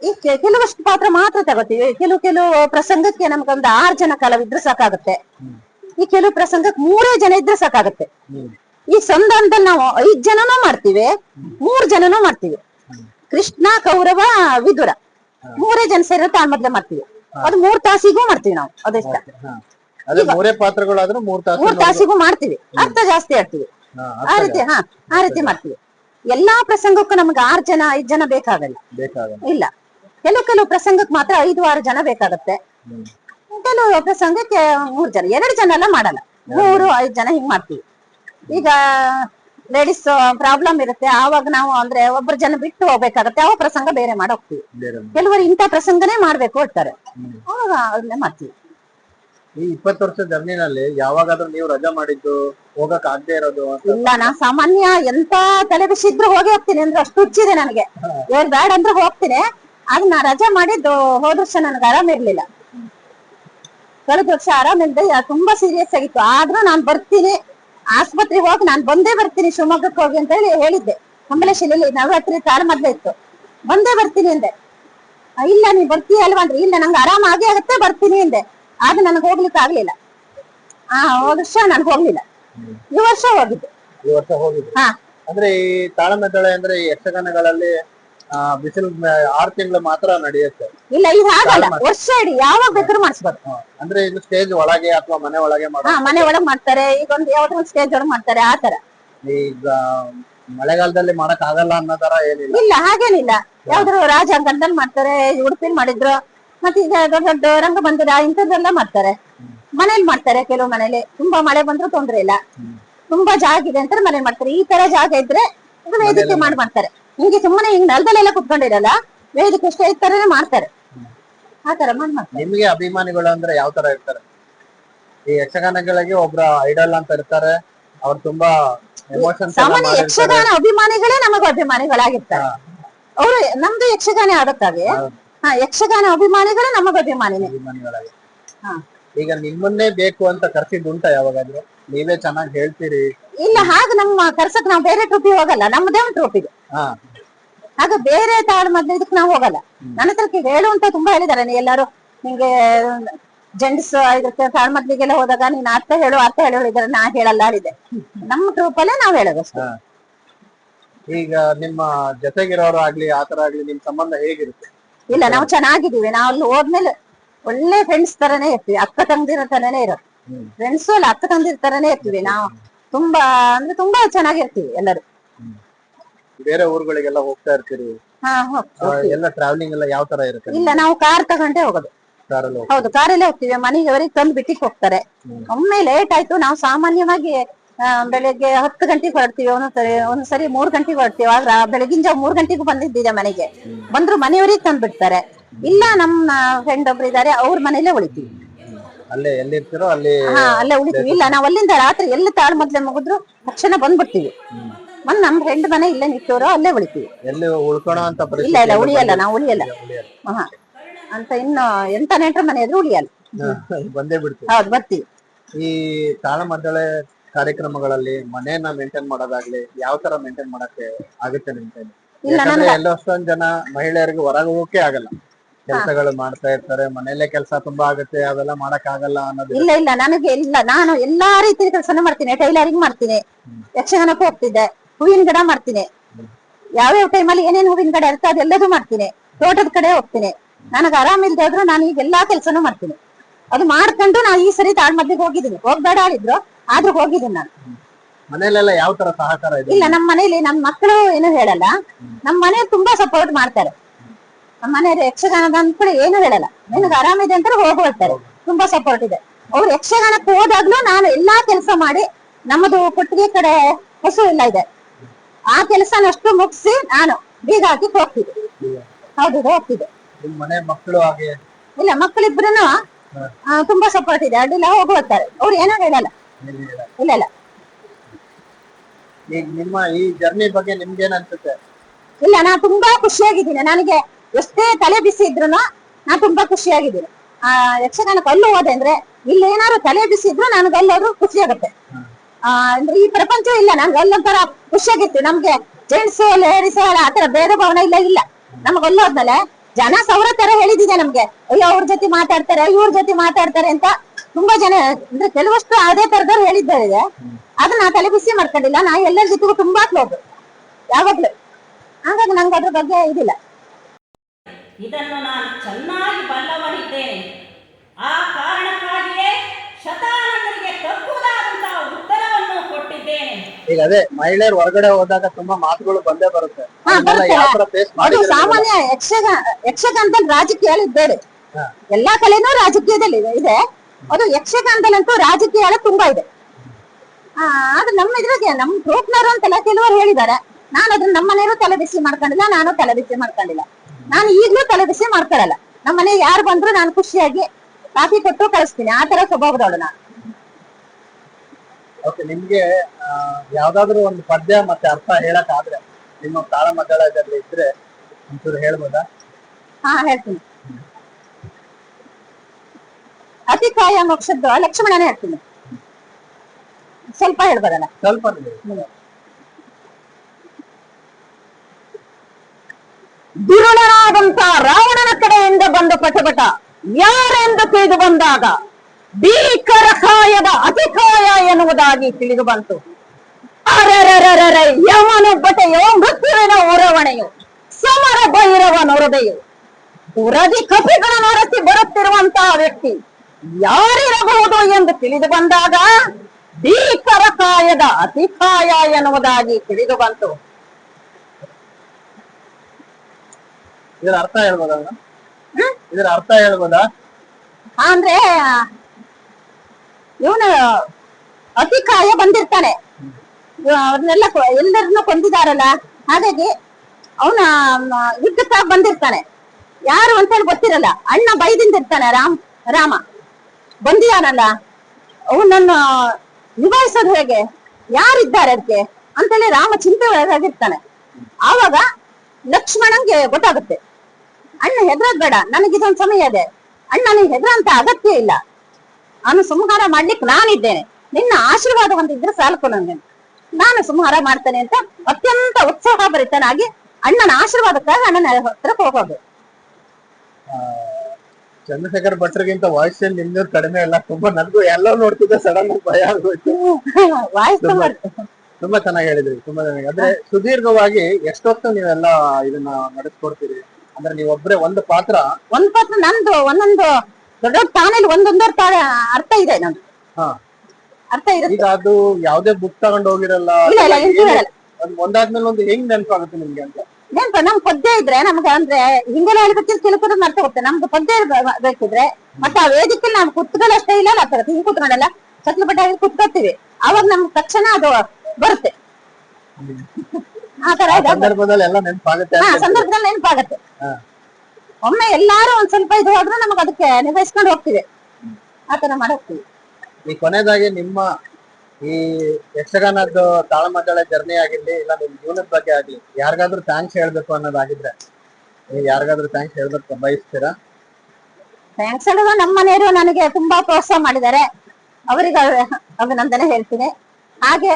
ಈ ಕೆಲವಷ್ಟು ಪಾತ್ರ ಮಾತ್ರ ತಗೋತೀವಿ. ಕೆಲವು ಕೆಲವು ಪ್ರಸಂಗಕ್ಕೆ ನಮ್ಗೊಂದು ಆರ್ ಜನ ಕಲಾವಿದ್ರು ಸಾಕಾಗುತ್ತೆ. ಈ ಕೆಲವು ಪ್ರಸಂಗಕ್ಕೆ ಮೂರೇ ಜನ ಇದ್ರೆ ಸಾಕಾಗುತ್ತೆ. ಈ ಸಂಧಾನದಲ್ಲಿ ನಾವು ಐದ್ ಜನನೂ ಮಾಡ್ತೀವಿ ಮೂರ್ ಜನನೂ ಮಾಡ್ತೀವಿ. ಕೃಷ್ಣ ಕೌರವ ವಿದುರ. ಮೂರೇ ಜನ ಸೇರೋ ತಾಳ್ಮದ್ಲೆ ಮಾಡ್ತೀವಿ. ಅದು ಮೂರ್ ತಾಸಿಗೂ ಮಾಡ್ತೀವಿ ನಾವು ಅದೆಷ್ಟ? ಮೂರೇ ಪಾತ್ರಗಳಾದ್ರೂ ಮೂರ್ ತಾಸು ಮೂರ್ ತಾಸಿಗೂ ಮಾಡ್ತೀವಿ. ಅರ್ಥ ಜಾಸ್ತಿ ಆಡ್ತೀವಿ. ಆ ರೀತಿ ಹಾ ಆ ರೀತಿ ಮಾಡ್ತೀವಿ. ಎಲ್ಲಾ ಪ್ರಸಂಗಕ್ಕೂ ನಮ್ಗೆ ಆರ್ ಜನ ಐದ್ ಜನ ಬೇಕಾಗಲ್ಲ. ಬೇಕಾಗಲ್ಲ. ಇಲ್ಲ. ಕೆಲವು ಕೆಲವು ಪ್ರಸಂಗಕ್ಕೆ ಮಾತ್ರ ಐದು ಆರು ಜನ ಬೇಕಾಗತ್ತೆ. ಹ್ಮ್. ಒಬ್ಬ ಪ್ರಸಂಗಕ್ಕೆ ಮೂರ್ ಜನ ಎರಡು ಜನ ಎಲ್ಲ ಮಾಡಲ್ಲ. ಮೂರು ಐದು ಜನ ಹಿಂಗ್ ಮಾಡ್ತೀವಿ. ಈಗ ಲೇಡೀಸ್ ಪ್ರಾಬ್ಲಮ್ ಇರುತ್ತೆ. ಆವಾಗ ನಾವು ಅಂದ್ರೆ ಒಬ್ಬರು ಜನ ಬಿಟ್ಟು ಹೋಗ್ಬೇಕಾಗತ್ತೆ. ಅವ ಪ್ರಸಂಗ ಬೇರೆ ಮಾಡಿ ಹೋಗ್ತೀವಿ. ಕೆಲವರು ಇಂಥ ಪ್ರಸಂಗನೇ ಮಾಡ್ಬೇಕು ಹೋಗ್ತಾರೆ ಅವಾಗ ಅದನ್ನೇ ಮಾಡ್ತೀವಿ. ಈ ಇಪ್ಪತ್ತು ವರ್ಷ ಜರ್ನಿನಲ್ಲಿ ಯಾವಾಗಾದ್ರೂ ನೀವು ರಜಾ ಮಾಡಿದ್ದು ಹೋಗಕ್ ಆಗದೆ ಇರೋದು ಇಲ್ಲ ನಾ ಸಾಮಾನ್ಯ ಎಂತ ತಲೆ ಬಿಸಿ ಇದ್ರು ಹೋಗಿ ಹೋಗ್ತೀನಿ ಅಂದ್ರೆ ಅಷ್ಟು ಹುಚ್ಚಿದೆ ನನಗೆ. ಏನ್ ಬೇಡ ಅಂದ್ರೆ ಹೋಗ್ತೀನಿ. ಆದ್ರೆ ನಾ ರಜಾ ಮಾಡಿದ್ದು ಹೋದ ವರ್ಷ ನನಗೆ ಆರಾಮ ಇರ್ಲಿಲ್ಲ. ಕಳೆದ ವರ್ಷ ಆರಾಮಿಲ್ದೆ ಯಾ- ತುಂಬಾ ಸೀರಿಯಸ್ ಆಗಿತ್ತು. ಆದ್ರೂ ನಾನ್ ಬರ್ತೀನಿ. ಆಸ್ಪತ್ರೆಗೆ ಹೋಗಿ ನಾನು ಬಂದೇ ಬರ್ತೀನಿ ಶಿವಮೊಗ್ಗಕ್ಕೆ ಹೋಗಿ ಅಂತ ಹೇಳಿ ಹೇಳಿದ್ದೆ. ಕಂಬಲೇಶಿಲೆಯಲ್ಲಿ ನವರಾತ್ರಿ ಕಾಲ ಮೊದ್ಲು ಇತ್ತು. ಬಂದೇ ಬರ್ತೀನಿ ಅಂದೆ. ಇಲ್ಲ ನೀ ಬರ್ತೀಯ ಅಲ್ವಾ ಅಂದ್ರೆ ಇಲ್ಲ ನಂಗೆ ಆರಾಮ ಆಗೇ ಆಗುತ್ತೆ ಬರ್ತೀನಿ ಅಂದೆ. ಆಗ ನನಗೆ ಹೋಗ್ಲಿಕ್ಕೆ ಆಗ್ಲಿಲ್ಲ. ಆ ವರ್ಷ ನನ್ಗೆ ಹೋಗ್ಲಿಲ್ಲ. ಈ ವರ್ಷ ಹೋಗಿದ್ದೆ. ಈ ವರ್ಷ ಹೋಗಿದ್ದೆ. ಹಾ. ಅಂದ್ರೆ ಈ ತಾಳಮದ್ದಳೆ ಅಂದ್ರೆ ಯಕ್ಷಗಾನಗಳಲ್ಲಿ ಬಿಸಿಲು ಆರ್ ಆರು ತಿಂಗಳು ಮಾತ್ರ ನಡೆಯುತ್ತೆ. ಇಲ್ಲ ಇದು ಆಗಲ್ಲ. ವರ್ಷ ಇಡೀ ಯಾವಾಗ ಬೇಕಾದ್ರೂ ಮಾಡಿಸ್ಬೋದು. ಅಂದ್ರೆ ಇದು ಸ್ಟೇಜ್ ಒಳಗೆ ಅಥವಾ ಮನೆ ಒಳಗೆ ಹಾ ಮನೆ ಒಳಗೆ ಮಾಡ್ತಾರೆ. ಈಗ ಒಂದು ಯಾವ್ದೋ ಒಂದು ಸ್ಟೇಜ್ ಒಳಗ್ ಮಾಡ್ತಾರೆ ಆ ತರ ಈಗ ಮಳೆಗಾಲದಲ್ಲಿ ಮಾಡಕ್ ಆಗಲ್ಲ ಅನ್ನೋ ತರ ಏನಿಲ್ಲ. ಇಲ್ಲ ಹಾಗೇನಿಲ್ಲ. ಯಾವ್ದಾದ್ರು ರಾಜಾಂಗಣದಲ್ಲಿ ಮಾಡ್ತಾರೆ ಉಡುಪಿಲ್ ಮಾಡಿದ್ರು. ಮತ್ತೆ ಈಗ ದೊಡ್ಡ ದೊಡ್ಡ ರಂಗ ಬಂದಿರ ಇಂಥದ್ದೆಲ್ಲ ಮಾಡ್ತಾರೆ. ಮನೇಲಿ ಮಾಡ್ತಾರೆ ಕೆಲವು ಮನೇಲಿ. ತುಂಬಾ ಮಳೆ ಬಂದ್ರೂ ತೊಂದ್ರೆ ಇಲ್ಲ. ತುಂಬಾ ಜಾಗ ಇದೆ ಅಂತ ಮನೇಲಿ ಮಾಡ್ತಾರೆ. ಈ ತರ ಜಾಗ ಇದ್ರೆ ಇದು ವೇದಿಕೆ ಮಾಡಿ ಮಾಡ್ತಾರೆ. ಹಿಂಗೆ ಸುಮ್ಮನೆ ಹಿಂಗ್ ನೆಲದಲ್ಲೆಲ್ಲ ಕುತ್ಕೊಂಡಿರಲ್ಲ ವೇದಿಕೆ ಇಷ್ಟ ಇರ್ತಾರೆ ಮಾಡ್ತಾರೆ. ಆತರ ಮಾಡ್ ಮಾಡ್ತಾರೆ. ನಿಮ್ಗೆ ಅಭಿಮಾನಿಗಳು ಅಂದ್ರೆ ಯಾವ ತರ ಇರ್ತಾರೆ? ಈ ಯಕ್ಷಗಾನಗಳಿಗೆ ಒಬ್ರ ಐಡಲ್ ಅಂತ ಇರ್ತಾರೆ ಅವ್ರು ತುಂಬಾ ಎಮೋಷನ್ಸ್ ಸಾಮಾನ್ಯ ಯಕ್ಷಗಾನ ಅಭಿಮಾನಿಗಳೇ ನಮಗ ಅಭಿಮಾನಿಗಳಾಗಿರ್ತಾರೆ. ಅವರು ನಮ್ದು ಯಕ್ಷಗಾನ ಆಡಕ್ಕಾಗಿ ಹಾ. ಯಕ್ಷಗಾನ ಅಭಿಮಾನಿಗಳೇ ನಮಗ ಅಭಿಮಾನಿನೇ. ಅಭಿಮಾನಿಗಳಾಗಿ. ಹಾ. ಈಗ ನಿಮ್ಮನ್ನೇ ಬೇಕು ಅಂತ ಕರ್ಸಿದ್ದುಂಟ ಯಾವಾಗಾದ್ರೂ? ನೀವೇ ಚೆನ್ನಾಗಿ ಹೇಳ್ತೀರಿ. ಇಲ್ಲ ಹಾಗೆ ನಮ್ಮ ಕರ್ಸಕ್ ನಾವು ಬೇರೆ ಟ್ರೂಪಿಗೆ ಹೋಗಲ್ಲ ನಮ್ಮದೇ ಒಂದು ಟ್ರೂಪಿಗೆ. ಹಾ. ಆಗ ಬೇರೆ ತಾಳ್ ಮದ್ವೆ ಇದಕ್ಕೆ ನಾವು ಹೋಗಲ್ಲ. ನನ್ನ ಹತ್ರ ಹೇಳು ಅಂತ ತುಂಬಾ ಹೇಳಿದಾರೆ. ನೀ ಎಲ್ಲಾರು ನಿಂಗೆ ಜೆಂಟ್ಸ್ ಇದಕ್ಕೆ ತಾಳ್ ಮದ್ಲಿಗೆಲ್ಲ ಹೋದಾಗ ನೀನ್ ಅರ್ಥ ಹೇಳು ಅರ್ಥ ಹೇಳು ಹೇಳಿದಾರೆ. ನಾ ಹೇಳಲ್ಲ ಹೇಳಿದೆ. ನಮ್ಮ ಟ್ರೂಪ್ ಅಲ್ಲೇ ನಾವ್ ಹೇಳೋದು ಅಷ್ಟೇ ಈಗ ನಿಮ್ಮ ಜೊತೆಗಿರೋರು ಆಗ್ಲಿ ಆತರ ಆಗ್ಲಿ ನಿಮ್ ಸಂಬಂಧ ಹೇಗಿರುತ್ತೆ? ಇಲ್ಲ ನಾವು ಚೆನ್ನಾಗಿದ್ದೀವಿ. ನಾವು ಅಲ್ಲಿ ಹೋದ್ಮೇಲೆ ಒಳ್ಳೆ ಫ್ರೆಂಡ್ಸ್ ತರನೇ ಇರ್ತೀವಿ. ಅಕ್ಕ ತಂದಿರ ತರನೇ ಇರೋ. ಫ್ರೆಂಡ್ಸ್ ಅಲ್ಲ ಅಕ್ಕ ತಂದಿರ ತರನೇ ಇರ್ತೀವಿ. ನಾವು ತುಂಬಾ ಅಂದ್ರೆ ತುಂಬಾ ಚೆನ್ನಾಗಿರ್ತೀವಿ ಎಲ್ಲರೂ. ಬೇರೆ ಊರುಗಳಿಗೆಲ್ಲ ಹೋಗ್ತಾ ಇರ್ತೀರಿ? ಹಾ ಆ, ಹೋಗ್ತೀವಿ. ಎಲ್ಲ ಟ್ರಾವೆಲಿಂಗ್ ಎಲ್ಲ ಯಾವ ತರ ಇರುತ್ತೆ? ಇಲ್ಲ ನಾವು ಕಾರ್ ತಗೊಂಡೇ ಹೋಗೋದು. ಕಾರಲ್ಲಿ ಹೌದು ಕಾರಲ್ಲೇ ಹೋಗ್ತೀವಿ. ಮನೆಯವರಿಗೆ ತಂದು ಬಿಟ್ಟಿಗೆ ಹೋಗ್ತಾರೆ. ಒಮ್ಮೆ ಲೇಟ್ ಆಯ್ತು. ನಾವು ಸಾಮಾನ್ಯವಾಗಿ ಆ, ಬೆಳಿಗ್ಗೆ ಹತ್ತು ಗಂಟೆಗೆ ಹೊರಡ್ತೀವಿ. ಒಂದೊಂದ್ಸರಿ ಒಂದ್ಸರಿ ಮೂರ್ ಗಂಟೆಗೆ ಹೊರಡ್ತೀವಿ. ಆಗ ಬೆಳಗಿನ ಜಾವ ಮೂರ್ ಗಂಟೆಗೂ ಬಂದಿದ್ದಿದೆ ಮನೆಗೆ? ಬಂದ್ರು ಮನೆಯವರಿಗೆ ತಂದು ಬಿಡ್ತಾರೆ. ಇಲ್ಲ ನಮ್ಮ ಫ್ರೆಂಡ್ ಒಬ್ರು ಇದಾರೆ ಅವ್ರ ಮನೇಲೆ ಉಳಿತೀವಿ. ಅಲ್ಲೇ ಎಲ್ಲಿರ್ತೀರೋ ಅಲ್ಲಿ ಹಾ ಅಲ್ಲೇ ಉಳಿತೀವಿ. ಇಲ್ಲ ನಾವು ಅಲ್ಲಿಂದ ರಾತ್ರಿ ಎಲ್ಲಿ ತಾಳ್ ಮೊದ್ಲೆ ಮುಗಿದ್ರು ತಕ್ಷಣ ಬಂದ್ಬಿಡ್ತೀವಿ. ಬಂದ್ ನಮ್ ಫ್ರೆಂಡ್ ಮನೆ ಇಲ್ಲೇ ನಿಂತವ್ರು ಅಲ್ಲೇ ಉಳಿತೀವಿ. ಎಲ್ಲಿ ಅಂತ ಇಲ್ಲ ಪರಿಸ್ಥಿತಿ ಇಲ್ಲ ಉಳಿಯಲ್ಲ ನಾವು ಉಳಿಯಲ್ಲ. ಉಳಿಯಲ್ಲ. ಹಾ ಅಂತ ಇನ್ನು ಎಂತ ನೆಂಟ್ರ ಮನೆ ಆದ್ರೂ ಉಳಿಯಲ್ಲ. ಬಂದೇ ಬಿಡ್ತೀವಿ. ಹೌದು ಬರ್ತೀವಿ. ಈ ತಾಳಮದ್ದಳೆ ಕಾರ್ಯಕ್ರಮಗಳಲ್ಲಿ ಮನೆಯನ್ನ ಮೇಂಟೈನ್ ಮಾಡೋದಾಗ್ಲಿ ಯಾವ ತರ ಮೇಂಟೈನ್ ಮಾಡಕ್ಕೆ ಆಗುತ್ತೆ ನಿಮ್ ಕೈಲಿ? ಇಲ್ಲ ಯಾಕಂದ್ರೆ ಎಲ್ಲೋ ಅಷ್ಟೊಂದ್ ಜನ ಮಹಿಳೆಯರಿಗೆ ಹೊರಗೆ ಹೋಗಕ್ಕೆ ಆಗಲ್ಲ. ಕೆಲಸಗಳು ಮಾಡ್ತಾ ಇರ್ತಾರೆ ಮನೆಯಲ್ಲೇ ಕೆಲಸ ತುಂಬಾ ಆಗುತ್ತೆ ಅವೆಲ್ಲ ಮಾಡಕ್ ಆಗಲ್ಲ ಅನ್ನೋದು. ಇಲ್ಲ ಇಲ್ಲ ನನಗೆ ಇಲ್ಲ. ನಾನು ಎಲ್ಲಾ ರೀತಿ ಕೆಲಸನೂ ಮಾಡ್ತೀನಿ ಟೈಲರಿಂಗ್ ಮಾಡ್ತೀನಿ. ಯಕ್ಷಗಾನಕ್ಕೆ ಹೋಗ್ತಿದ್ದೆ. ಹೂವಿನ ಗಿಡ ಮಾಡ್ತೀನಿ. ಯಾವ್ಯಾವ ಟೈಮಲ್ಲಿ ಏನೇನ್ ಹೂವಿನ ಗಿಡ ಇರುತ್ತೆ ಅದೆಲ್ಲದೂ ಮಾಡ್ತೀನಿ. ತೋಟದ ಕಡೆ ಹೋಗ್ತೀನಿ. ನನಗೆ ಆರಾಮಿಲ್ದೆ ಆದ್ರೂ ನಾನು ಈಗ ಎಲ್ಲಾ ಕೆಲಸನೂ ಮಾಡ್ತೀನಿ. ಅದು ಮಾಡ್ಕೊಂಡು ನಾನು ಈ ಸರಿ ತಾಳ್ ಮದ್ಲಿಗೆ ಹೋಗಿದ್ದೀನಿ. ಹೋಗ್ಬೇಡ ಆಡಿದ್ರು ಆದ್ರೂ ಹೋಗಿದ್ದೀನಿ ನಾನು. ಮನೆಯಲ್ಲೆಲ್ಲ ಯಾವ ತರ ಸಹಕಾರ ಇದೆ? ಇಲ್ಲ ನಮ್ಮ ಮನೇಲಿ ನಮ್ಮ ಮಕ್ಕಳು ಏನು ಹೇಳಲ್ಲ. ನಮ್ಮ ಮನೆ ತುಂಬಾ ಸಪೋರ್ಟ್ ಮಾಡ್ತಾರೆ. ನಮ್ಮ ಮನೆಯವ್ರು ಯಕ್ಷಗಾನದ ಅಂದ್ಕೊಳ್ಳಿ ಏನು ಹೇಳಲ್ಲ. ನಿನಗೆ ಆರಾಮಿದೆ ಅಂತ ಹೋಗಿ ಹೋಗ್ತಾರೆ ತುಂಬಾ ಸಪೋರ್ಟ್ ಇದೆ. ಅವ್ರು ಯಕ್ಷಗಾನಕ್ಕೆ ಹೋದಾಗ್ಲೂ ನಾನು ಎಲ್ಲಾ ಕೆಲಸ ಮಾಡಿ ನಮ್ಮದು ಕೊಟ್ಟಿಗೆ ಕಡೆ ಹಸು ಎಲ್ಲ ಇದೆ. ಆ ಕೆಲಸನಷ್ಟು ಮುಗಿಸಿ ನಾನು ಬೀಗ ಹಾಕಿ ಹೋಗ್ತಿದ್ದೆ ಹೌದು ಹೋಗ್ತಿದ್ದೆ ನಿಮ್ ಮನೆ ಮಕ್ಕಳು ಹಾಗೆ? ಇಲ್ಲ ಮಕ್ಕಳಿಬ್ರು ತುಂಬಾ ಸಪೋರ್ಟ್ ಇದೆ. ಅಡ್ಡಿಲ್ಲ ಹೋಗಿ ಹೋಗ್ತಾರೆ ಅವ್ರು ಏನೋ ಹೇಳಲ್ಲ. ಇಲ್ಲ ಇಲ್ಲ. ಈಗ ನಿಮ್ಮ ಈ ಜರ್ನಿ ಬಗ್ಗೆ ಅನ್ಸುತ್ತೆ? ಇಲ್ಲ ನಾ ತುಂಬಾ ಖುಷಿಯಾಗಿದ್ದೀನಿ. ನನಗೆ ಎಷ್ಟೇ ತಲೆ ಬಿಸಿ ಇದ್ರು ನಾ ತುಂಬಾ ಖುಷಿಯಾಗಿದ್ದೀನಿ. ಆ ಯಕ್ಷಗಾನಕ್ಕೆ ಅಲ್ಲೂ ಹೋದೆ ಅಂದ್ರೆ ಇಲ್ಲಿ ಏನಾದ್ರು ತಲೆ ಬಿಸಿ ಇದ್ರು ನನಗೆ ಅಲ್ಲೋದ್ರು ಖುಷಿ ಆಗುತ್ತೆ. ಆ ಅಂದ್ರೆ ಈ ಪ್ರಪಂಚ ಇಲ್ಲ, ನಮ್ಗೆ ಅಲ್ಲೊಂಥರ ಖುಷಿಯಾಗಿತ್ತು. ನಮ್ಗೆ ಜೆಂಟ್ಸ್ ಲೇಡೀಸ್ ಆತರ ಭೇದ ಭಾವನೆ ಇಲ್ಲ ಇಲ್ಲ. ನಮ್ಗೆ ಅಲ್ಲೋದ್ಮೇಲೆ ಜನ ಸೌರ ತರ ಹೇಳಿದಿದೆ ನಮ್ಗೆ. ಅಯ್ಯೋ, ಅವ್ರ ಜೊತೆ ಮಾತಾಡ್ತಾರೆ, ಇವ್ರ ಜೊತೆ ಮಾತಾಡ್ತಾರೆ ಅಂತ ತುಂಬಾ ಜನ, ಅಂದ್ರೆ ಕೆಲವಷ್ಟು ಅದೇ ತರದವ್ರು ಹೇಳಿದ್ದಾರೆ. ಅದನ್ನ ನಾ ತಲೆ ಬಿಸಿ ಮಾಡ್ಕೊಂಡಿಲ್ಲ. ನಾ ಎಲ್ಲರ ಜೊತೆಗೂ ತುಂಬಾ ಕ್ಲೋಸ್ ಯಾವಾಗ್ಲೂ. ಹಾಗಾಗಿ ನಂಗೆ ಅದ್ರ ಬಗ್ಗೆ ಇದಿಲ್ಲ. ಇದನ್ನು ನಾನು ಚೆನ್ನಾಗಿ ಬಲ್ಲವನಿದ್ದೇನೆ. ಆ ಕಾರಣಕ್ಕಾಗಿಯೇ ಶತಾನಂದರಿಗೆ ಕೊಟ್ಟಿದ್ದೇನೆ ಈಗ ಅದೇ ಮಹಿಳೆಯರು ಹೊರಗಡೆ ಹೋದಾಗ ತುಂಬಾ ಮಾತುಗಳು ಬಂದೇ ಬರುತ್ತೆ. ಹಾ, ಅದನ್ನೆಲ್ಲ ಬರುತ್ತೆ. ಯಾವ ತರ ಫೇಸ್ ಅದು ಮಾಡಿದ್ರೆ ಸಾಮಾನ್ಯ ಯಕ್ಷಗಾನ ಯಕ್ಷಗಾನದಲ್ಲಿ ರಾಜಕೀಯ ಬೇರೆ ಎಲ್ಲಾ ಕಲೆನೂ ರಾಜಕೀಯದಲ್ಲಿ ಇದೆ- ಇದೆ. ಅದು ಯಕ್ಷಗಾನದಲ್ಲಂತೂ ರಾಜಕೀಯ ತುಂಬಾ ಇದೆ. ಆ, ಆದ್ರೆ ನಮ್ಮ ಇದ್ರಾಗೆ ನಮ್ ಗ್ರೂಪ್ನವರು ಅಂತೆಲ್ಲ ಕೆಲವರು ಹೇಳಿದ್ದಾರೆ. ನಾನು ಅದನ್ನ ನಮ್ಮ ಮನೆಯವರು ತಲೆ ಬಿಸಿ ಮಾಡ್ಕೊಂಡಿಲ್ಲ ನಾನು ತಲೆಬಿಸಿ ಮಾಡ್ಕೊಂಡಿಲ್ಲ. ನಾನು ಈಗ್ಲೂ ತಲೆಬಿಸಿ ಮಾಡ್ಕೊಳಲ್ಲ. ನಮ್ಮ ಮನೆ ಯಾರು ಬಂದ್ರು ನಾನು ಖುಷಿಯಾಗಿ ಕಾಫಿ ಕೊಟ್ಟು ಕಳಿಸ್ತೀನಿ. ಆ ತರ ಸ್ವಭಾವದವಳು ನಾನು. ಓಕೆ ನಿಮ್ಗೆ ಯಾವ್ದಾದ್ರು ಒಂದು ಪದ್ಯ ಮತ್ತೆ ಅರ್ಥ ಹೇಳಕ್ ಆದ್ರೆ ನಿಮ್ಮ ತಾಳಮದ್ದಳದಲ್ಲಿ ಇದ್ರೆ ಒಂಚೂರು ಹೇಳ್ಬೋದಾ? ಹಾ ಹೇಳ್ತೀನಿ. ಅತಿಕಾಯ ಮೋಕ್ಷದ್ದು ಲಕ್ಷ್ಮಣನೇ ಹೇಳ್ತೀನಿ. ಸ್ವಲ್ಪ ಹೇಳ್ಬೋದಲ್ಲ? ಸ್ವಲ್ಪ ದುರುಳನಾದಂತ ರಾವಣನ ಕಡೆಯಿಂದ ಬಂದ ಪಟಪಟ ಯಾರೆಂದು ತಿಳಿದು ಬಂದಾಗ? ಭೀಕರ ಕಾಯದ ಅತಿಕಾಯ ಎನ್ನುವುದಾಗಿ ತಿಳಿದು ಬಂತು. ಅರರರರರೆ ಯವನ ಬಟೆಯೋ ಮೃತ್ಯುವಿನ ಉರವಣೆಯು ಸಮರ ಭೈರವ ನೊರದೆಯು ದುರದಿ ಕಪಿಗಳ ನೊರಸಿ ಬರುತ್ತಿರುವಂತಹ ವ್ಯಕ್ತಿ ಯಾರಿರಬಹುದು ಎಂದು ತಿಳಿದು ಬಂದಾಗ ಭೀಕರ ಕಾಯದ ಅತಿಕಾಯ ಎನ್ನುವುದಾಗಿ ತಿಳಿದು ಬಂತು. ಇದರ ಅರ್ಥ ಹೇಳ್ಬೋದ? ಇದರ ಅರ್ಥ ಹೇಳ್ಬೋದಾ? ಅಂದ್ರೆ ಇವನು ಅತಿಕಾಯ ಬಂದಿರ್ತಾನೆ. ಅವ್ರನ್ನೆಲ್ಲ ಎಲ್ಲರನ್ನ ಕೊಂದಿದಾರಲ್ಲ? ಹಾಗಾಗಿ ಅವನ ಯುದ್ಧಕ್ಕಾಗಿ ಬಂದಿರ್ತಾನೆ. ಯಾರು ಅಂತ ಹೇಳಿ ಗೊತ್ತಿರಲ್ಲ. ಅಣ್ಣ ಬೈದಿಂದ ಇರ್ತಾನೆ ರಾಮ್, ರಾಮ. ಬಂದಿದಾನಲ್ಲ ಅವನನ್ನು ನಿಭಾಯಿಸೋದು ಹೇಗೆ? ಯಾರಿದ್ದಾರೆ ಅದಕ್ಕೆ ಅಂತೇಳಿ ರಾಮ ಚಿಂತೆ ಒಳಗಾಗಿರ್ತಾನೆ. ಆವಾಗ ಲಕ್ಷ್ಮಣಂಗೆ ಗೊತ್ತಾಗುತ್ತೆ. ಅಣ್ಣ ಹೆದ್ರದ್ ಬೇಡ. ನನಗಿದೊಂದು ಸಮಯ ಇದೆ. ಅಣ್ಣ ನೀನ್ ಹೆದ್ರಂತ ಅಗತ್ಯ ಇಲ್ಲ. ಅವನು ಸಂಹಾರ ಮಾಡ್ಲಿಕ್ಕೆ ನಾನಿದ್ದೇನೆ. ನಿನ್ನ ಆಶೀರ್ವಾದ ಹೊಂದಿದ್ರೆ ಸಾಲಕು ನನಗೆ ನಾನು ಸಂಹಾರ ಮಾಡ್ತೇನೆ ಅಂತ ಅತ್ಯಂತ ಉತ್ಸಾಹ ಭರಿತನಾಗಿ ಅಣ್ಣನ ಆಶೀರ್ವಾದಕ್ಕಾಗಿ ಅಣ್ಣನ ಹತ್ರ ಹೋಗೋದು. ಚಂದ್ರಶೇಖರ್ ಭಟ್ರಿಗಿಂತ ವಾಯ್ಸ್ ನಿಮ್ದು ಕಡಿಮೆ ಇಲ್ಲ ತುಂಬಾ ನನ್ಗೂ ಎಲ್ಲೋ ನೋಡ್ತಿದ್ದೆ ಸಡನ್ ಭಯ ಆಗೋಯ್ತು. ವಾಯ್ಸ್ ತುಂಬಾ ತುಂಬಾ ಚೆನ್ನಾಗಿ ಹೇಳಿದ್ರಿ ತುಂಬಾ ಚೆನ್ನಾಗಿ ಅಂದ್ರೆ ಸುದೀರ್ಘವಾಗಿ ಎಷ್ಟೊತ್ತು ನೀವೆಲ್ಲ ಇದನ್ನ ನಡೆಸ್ಕೊಡ್ತೀರಿ? ಅಂದ್ರೆ ನೀವೊಬ್ರೆ ಒಂದು ಪಾತ್ರ ಒಂದ್ ಪಾತ್ರ ನಂದು ಒಂದೊಂದು ದೊಡ್ಡ ದೊಡ್ಡ ತಾನಲ್ಲಿ ಒಂದೊಂದರ ಅರ್ಥ ಇದೆ ನಾನು ಹಾ. ಅರ್ಥ ಇರುತ್ತೆ. ಈಗ ಅದು ಯಾವ್ದೇ ಬುಕ್ ತಗೊಂಡ್ ಹೋಗಿರಲ್ಲ ಇಲ್ಲ ಇಲ್ಲ ಅದ್ ಒಂದಾದ್ಮೇಲೆ ಒಂದು ಹೆಂಗ್ ನೆನಪಾಗುತ್ತೆ ನಿಮ್ಗೆ ಅಂತ? ನೆನಪ ನಮ್ ಪದ್ಯ ಇದ್ರೆ ನಮ್ಗೆ ಅಂದ್ರೆ ಹಿಂಗೆಲ್ಲ ಹೇಳ್ಬೇಕಿದ್ರೆ ತಿಳ್ಕೋದ್ ಅರ್ಥ ಹೋಗುತ್ತೆ ನಮ್ದು ಪದ್ಯ ಇರ್ಬ- ಬೇಕಿದ್ರೆ ಮತ್ತೆ ಆ ವೇದಿಕೆ ನಾವು ಕುತ್ಕೊಳ್ಳೋ ಅಷ್ಟೇ ಇಲ್ಲ ಆ ತರ ಹಿಂಗ್ ಕುತ್ಕೊಂಡಲ್ಲ ಸತ್ಲ ಬಟ್ಟೆ ಹಾಕಿ ಕುತ್ಕೋತೀವಿ ಅವಾಗ ನಮ್ಗೆ ತಕ್ಷಣ ಅದು ಬರುತ್ತೆ. ಆ ತರ ಆ ಇದೆ. ಸಂದರ್ಭದಲ್ಲಿ ಎಲ್ಲ ನೆನಪಾಗುತ್ತೆ ಅಂತ ಸಂದರ್ಭದಲ್ಲಿ ನೆನಪಾಗತ್ತೆ. ಹಾ. ಒಮ್ಮೆ ಎಲ್ಲಾರು ಒಂದ್ ಸ್ವಲ್ಪ ಇದು ಹೋದ್ರೆ ನಮಗ್ ಅದಕ್ಕೆ ನಿಭಾಯಿಸ್ಕೊಂಡು ಹೋಗ್ತಿವಿ. ಆತರ ಮಾಡೋಗ್ತಿವಿ ಈ ಕೊನೆಯದಾಗಿ ನಿಮ್ಮ ಈ ಯಕ್ಷಗಾನದ ತಾಳಮದ್ದಳೆ ಜರ್ನಿ ಆಗಿರ್ಲಿ ಇಲ್ಲ ನಿಮ್ ಜೀವನದ ಬಗ್ಗೆ ಆಗ್ಲಿ ಯಾರಿಗಾದ್ರೂ ಥ್ಯಾಂಕ್ಸ್ ಹೇಳ್ಬೇಕು ಅನ್ನೋದಾಗಿದ್ರೆ ನೀವು ಯಾರಿಗಾದ್ರೂ ಥ್ಯಾಂಕ್ಸ್ ಹೇಳ್ಬೇಕು ಬಯಸ್ತೀರಾ? ಥ್ಯಾಂಕ್ಸ್ ಹೇಳಿದ್ರೆ ನಮ್ಮ ಮನೆಯವರು ನನಗೆ ತುಂಬಾ ಪ್ರೋತ್ಸಾಹ ಮಾಡಿದ್ದಾರೆ. ಅವರಿಗೆ ಅಭಿನಂದನೆ ಹೇಳ್ತೀನಿ. ಹಾಗೆ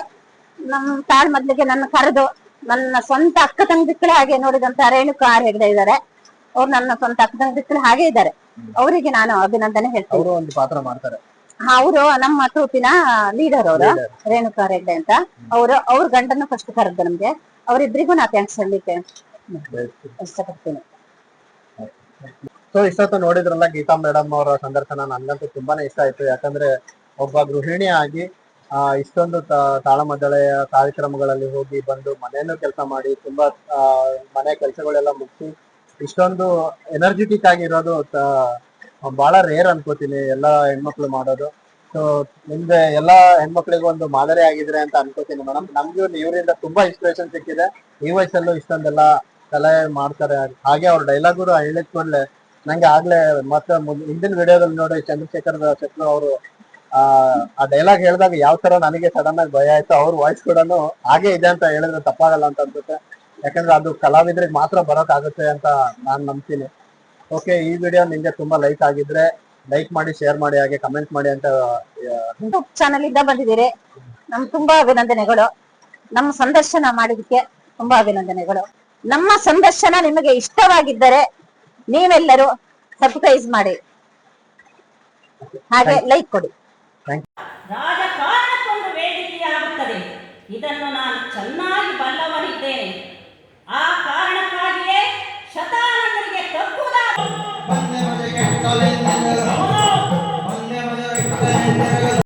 ನಮ್ಮ ತಾಳ್ ಮೊದ್ಲಿಗೆ ನನ್ನ ಕರೆದು ನನ್ನ ಸ್ವಂತ ಅಕ್ಕ ತಂಗಿಕ್ಕಳೇ ಹಾಗೆ ನೋಡಿದಂತ ರೇಣುಕಾ ಆರ್ ಹೆಗ್ಡೆ ಇದ್ದಾರೆ. ಅವ್ರು ನನ್ನ ಸ್ವಂತ ಅಕ್ಕನ ಹಾಗೆ ಇದ್ದಾರೆ. ಅವರಿಗೆ ನಾನು ಅಭಿನಂದನೆ ಹೇಳ್ತೇನೆ. ಅವರು ಒಂದು ಪಾತ್ರ ಮಾಡ್ತಾರೆ. ಅವರು ನಮ್ಮ ಟ್ರೂಪಿನ ಲೀಡರ್ ಅವರು ರೇಣುಕಾ ರೆಡ್ಡಿ ಅಂತ. ಅವರು ಅವ್ರ ಗಂಡನ್ನು ಫಸ್ಟ್ ಕರೆದ್ದು ನಮ್ಗೆ. ಅವರಿಬ್ಬರಿಗೂ ನಾ ಥ್ಯಾಂಕ್ಸ್ ಹೇಳಲಿಕ್ಕೆ ಇಷ್ಟಪಡ್ತೀನಿ. ಸೊ ಇಷ್ಟೊತ್ತು ನೋಡಿದ್ರಲ್ಲ ಗೀತಾ ಮೇಡಮ್ ಅವರ ಸಂದರ್ಶನ ನನ್ಗಂತೂ ತುಂಬಾನೇ ಇಷ್ಟ ಆಯ್ತು. ಯಾಕಂದ್ರೆ ಒಬ್ಬ ಗೃಹಿಣಿ ಆಗಿ ಆ ಇಷ್ಟೊಂದು ತಾಳಮದ್ದಳೆಯ ಕಾರ್ಯಕ್ರಮಗಳಲ್ಲಿ ಹೋಗಿ ಬಂದು ಮನೆಯನ್ನು ಕೆಲಸ ಮಾಡಿ ತುಂಬಾ ಮನೆ ಕೆಲಸಗಳೆಲ್ಲ ಮುಗಿಸಿ ಇಷ್ಟೊಂದು ಎನರ್ಜೆಟಿಕ್ ಆಗಿರೋದು ಬಹಳ ರೇರ್ ಅನ್ಕೋತೀನಿ ಎಲ್ಲ ಹೆಣ್ಮಕ್ಳು ಮಾಡೋದು. ಸೊ ನಿಮ್ಗೆ ಎಲ್ಲಾ ಹೆಣ್ಮಕ್ಳಿಗೂ ಒಂದು ಮಾದರಿ ಆಗಿದ್ರೆ ಅಂತ ಅನ್ಕೋತೀನಿ ಮೇಡಮ್ ನಮ್ಗೂ ಇವರಿಂದ ತುಂಬಾ ಇನ್ಸ್ಪಿರೇಷನ್ ಸಿಕ್ಕಿದೆ. ಈ ವಯಸ್ಸಲ್ಲೂ ಇಷ್ಟೊಂದೆಲ್ಲ ಕಲೆ ಮಾಡ್ತಾರೆ. ಹಾಗೆ ಅವ್ರ ಡೈಲಾಗು ಹೇಳಿದ ಕೂಡಲೇ ನಂಗೆ ಆಗ್ಲೇ ಮತ್ತೆ ಹಿಂದಿನ ವಿಡಿಯೋದಲ್ಲಿ ನೋಡಿ ಚಂದ್ರಶೇಖರ್ ಶೆಟ್ರು ಅವರು, ಆ ಆ ಡೈಲಾಗ್ ಹೇಳಿದಾಗ ಯಾವ ತರ ನನಗೆ ಸಡನ್ ಆಗಿ ಭಯ ಆಯ್ತು ಅವ್ರ ವಾಯ್ಸ್ ಕೂಡ ಹಾಗೆ ಇದೆ ಅಂತ ಹೇಳಿದ್ರೆ ತಪ್ಪಾಗಲ್ಲ ಅಂತ ಅನ್ಸುತ್ತೆ. ಯಾಕಂದ್ರೆ ಅದು ಕಲಾವಿದ್ರಿಗೆ ಮಾತ್ರ ಬರೋಕ್ ಆಗುತ್ತೆ ಅಂತ ನಾನ್ ನಂಬ್ತೀನಿ. ಓಕೆ ಈ ವಿಡಿಯೋ ನಿಮ್ಗೆ ತುಂಬಾ ಲೈಕ್ ಆಗಿದ್ರೆ ಲೈಕ್ ಮಾಡಿ ಶೇರ್ ಮಾಡಿ ಹಾಗೆ ಕಮೆಂಟ್ ಮಾಡಿ ಅಂತ ಯೂಟ್ಯೂಬ್ ಚಾನಲ್ ಇಂದ ಬಂದಿದ್ದೀರಿ. ನಮ್ ತುಂಬಾ ಅಭಿನಂದನೆಗಳು. ನಮ್ಮ ಸಂದರ್ಶನ ಮಾಡಿದಕ್ಕೆ ತುಂಬಾ ಅಭಿನಂದನೆಗಳು. ನಮ್ಮ ಸಂದರ್ಶನ ನಿಮಗೆ ಇಷ್ಟವಾಗಿದ್ದರೆ ನೀವೆಲ್ಲರೂ ಸಬ್ಸ್ಕ್ರೈಬ್ ಮಾಡಿ. ಹಾಗೆ ಲೈಕ್ ಕೊಡಿ. ಇದನ್ನು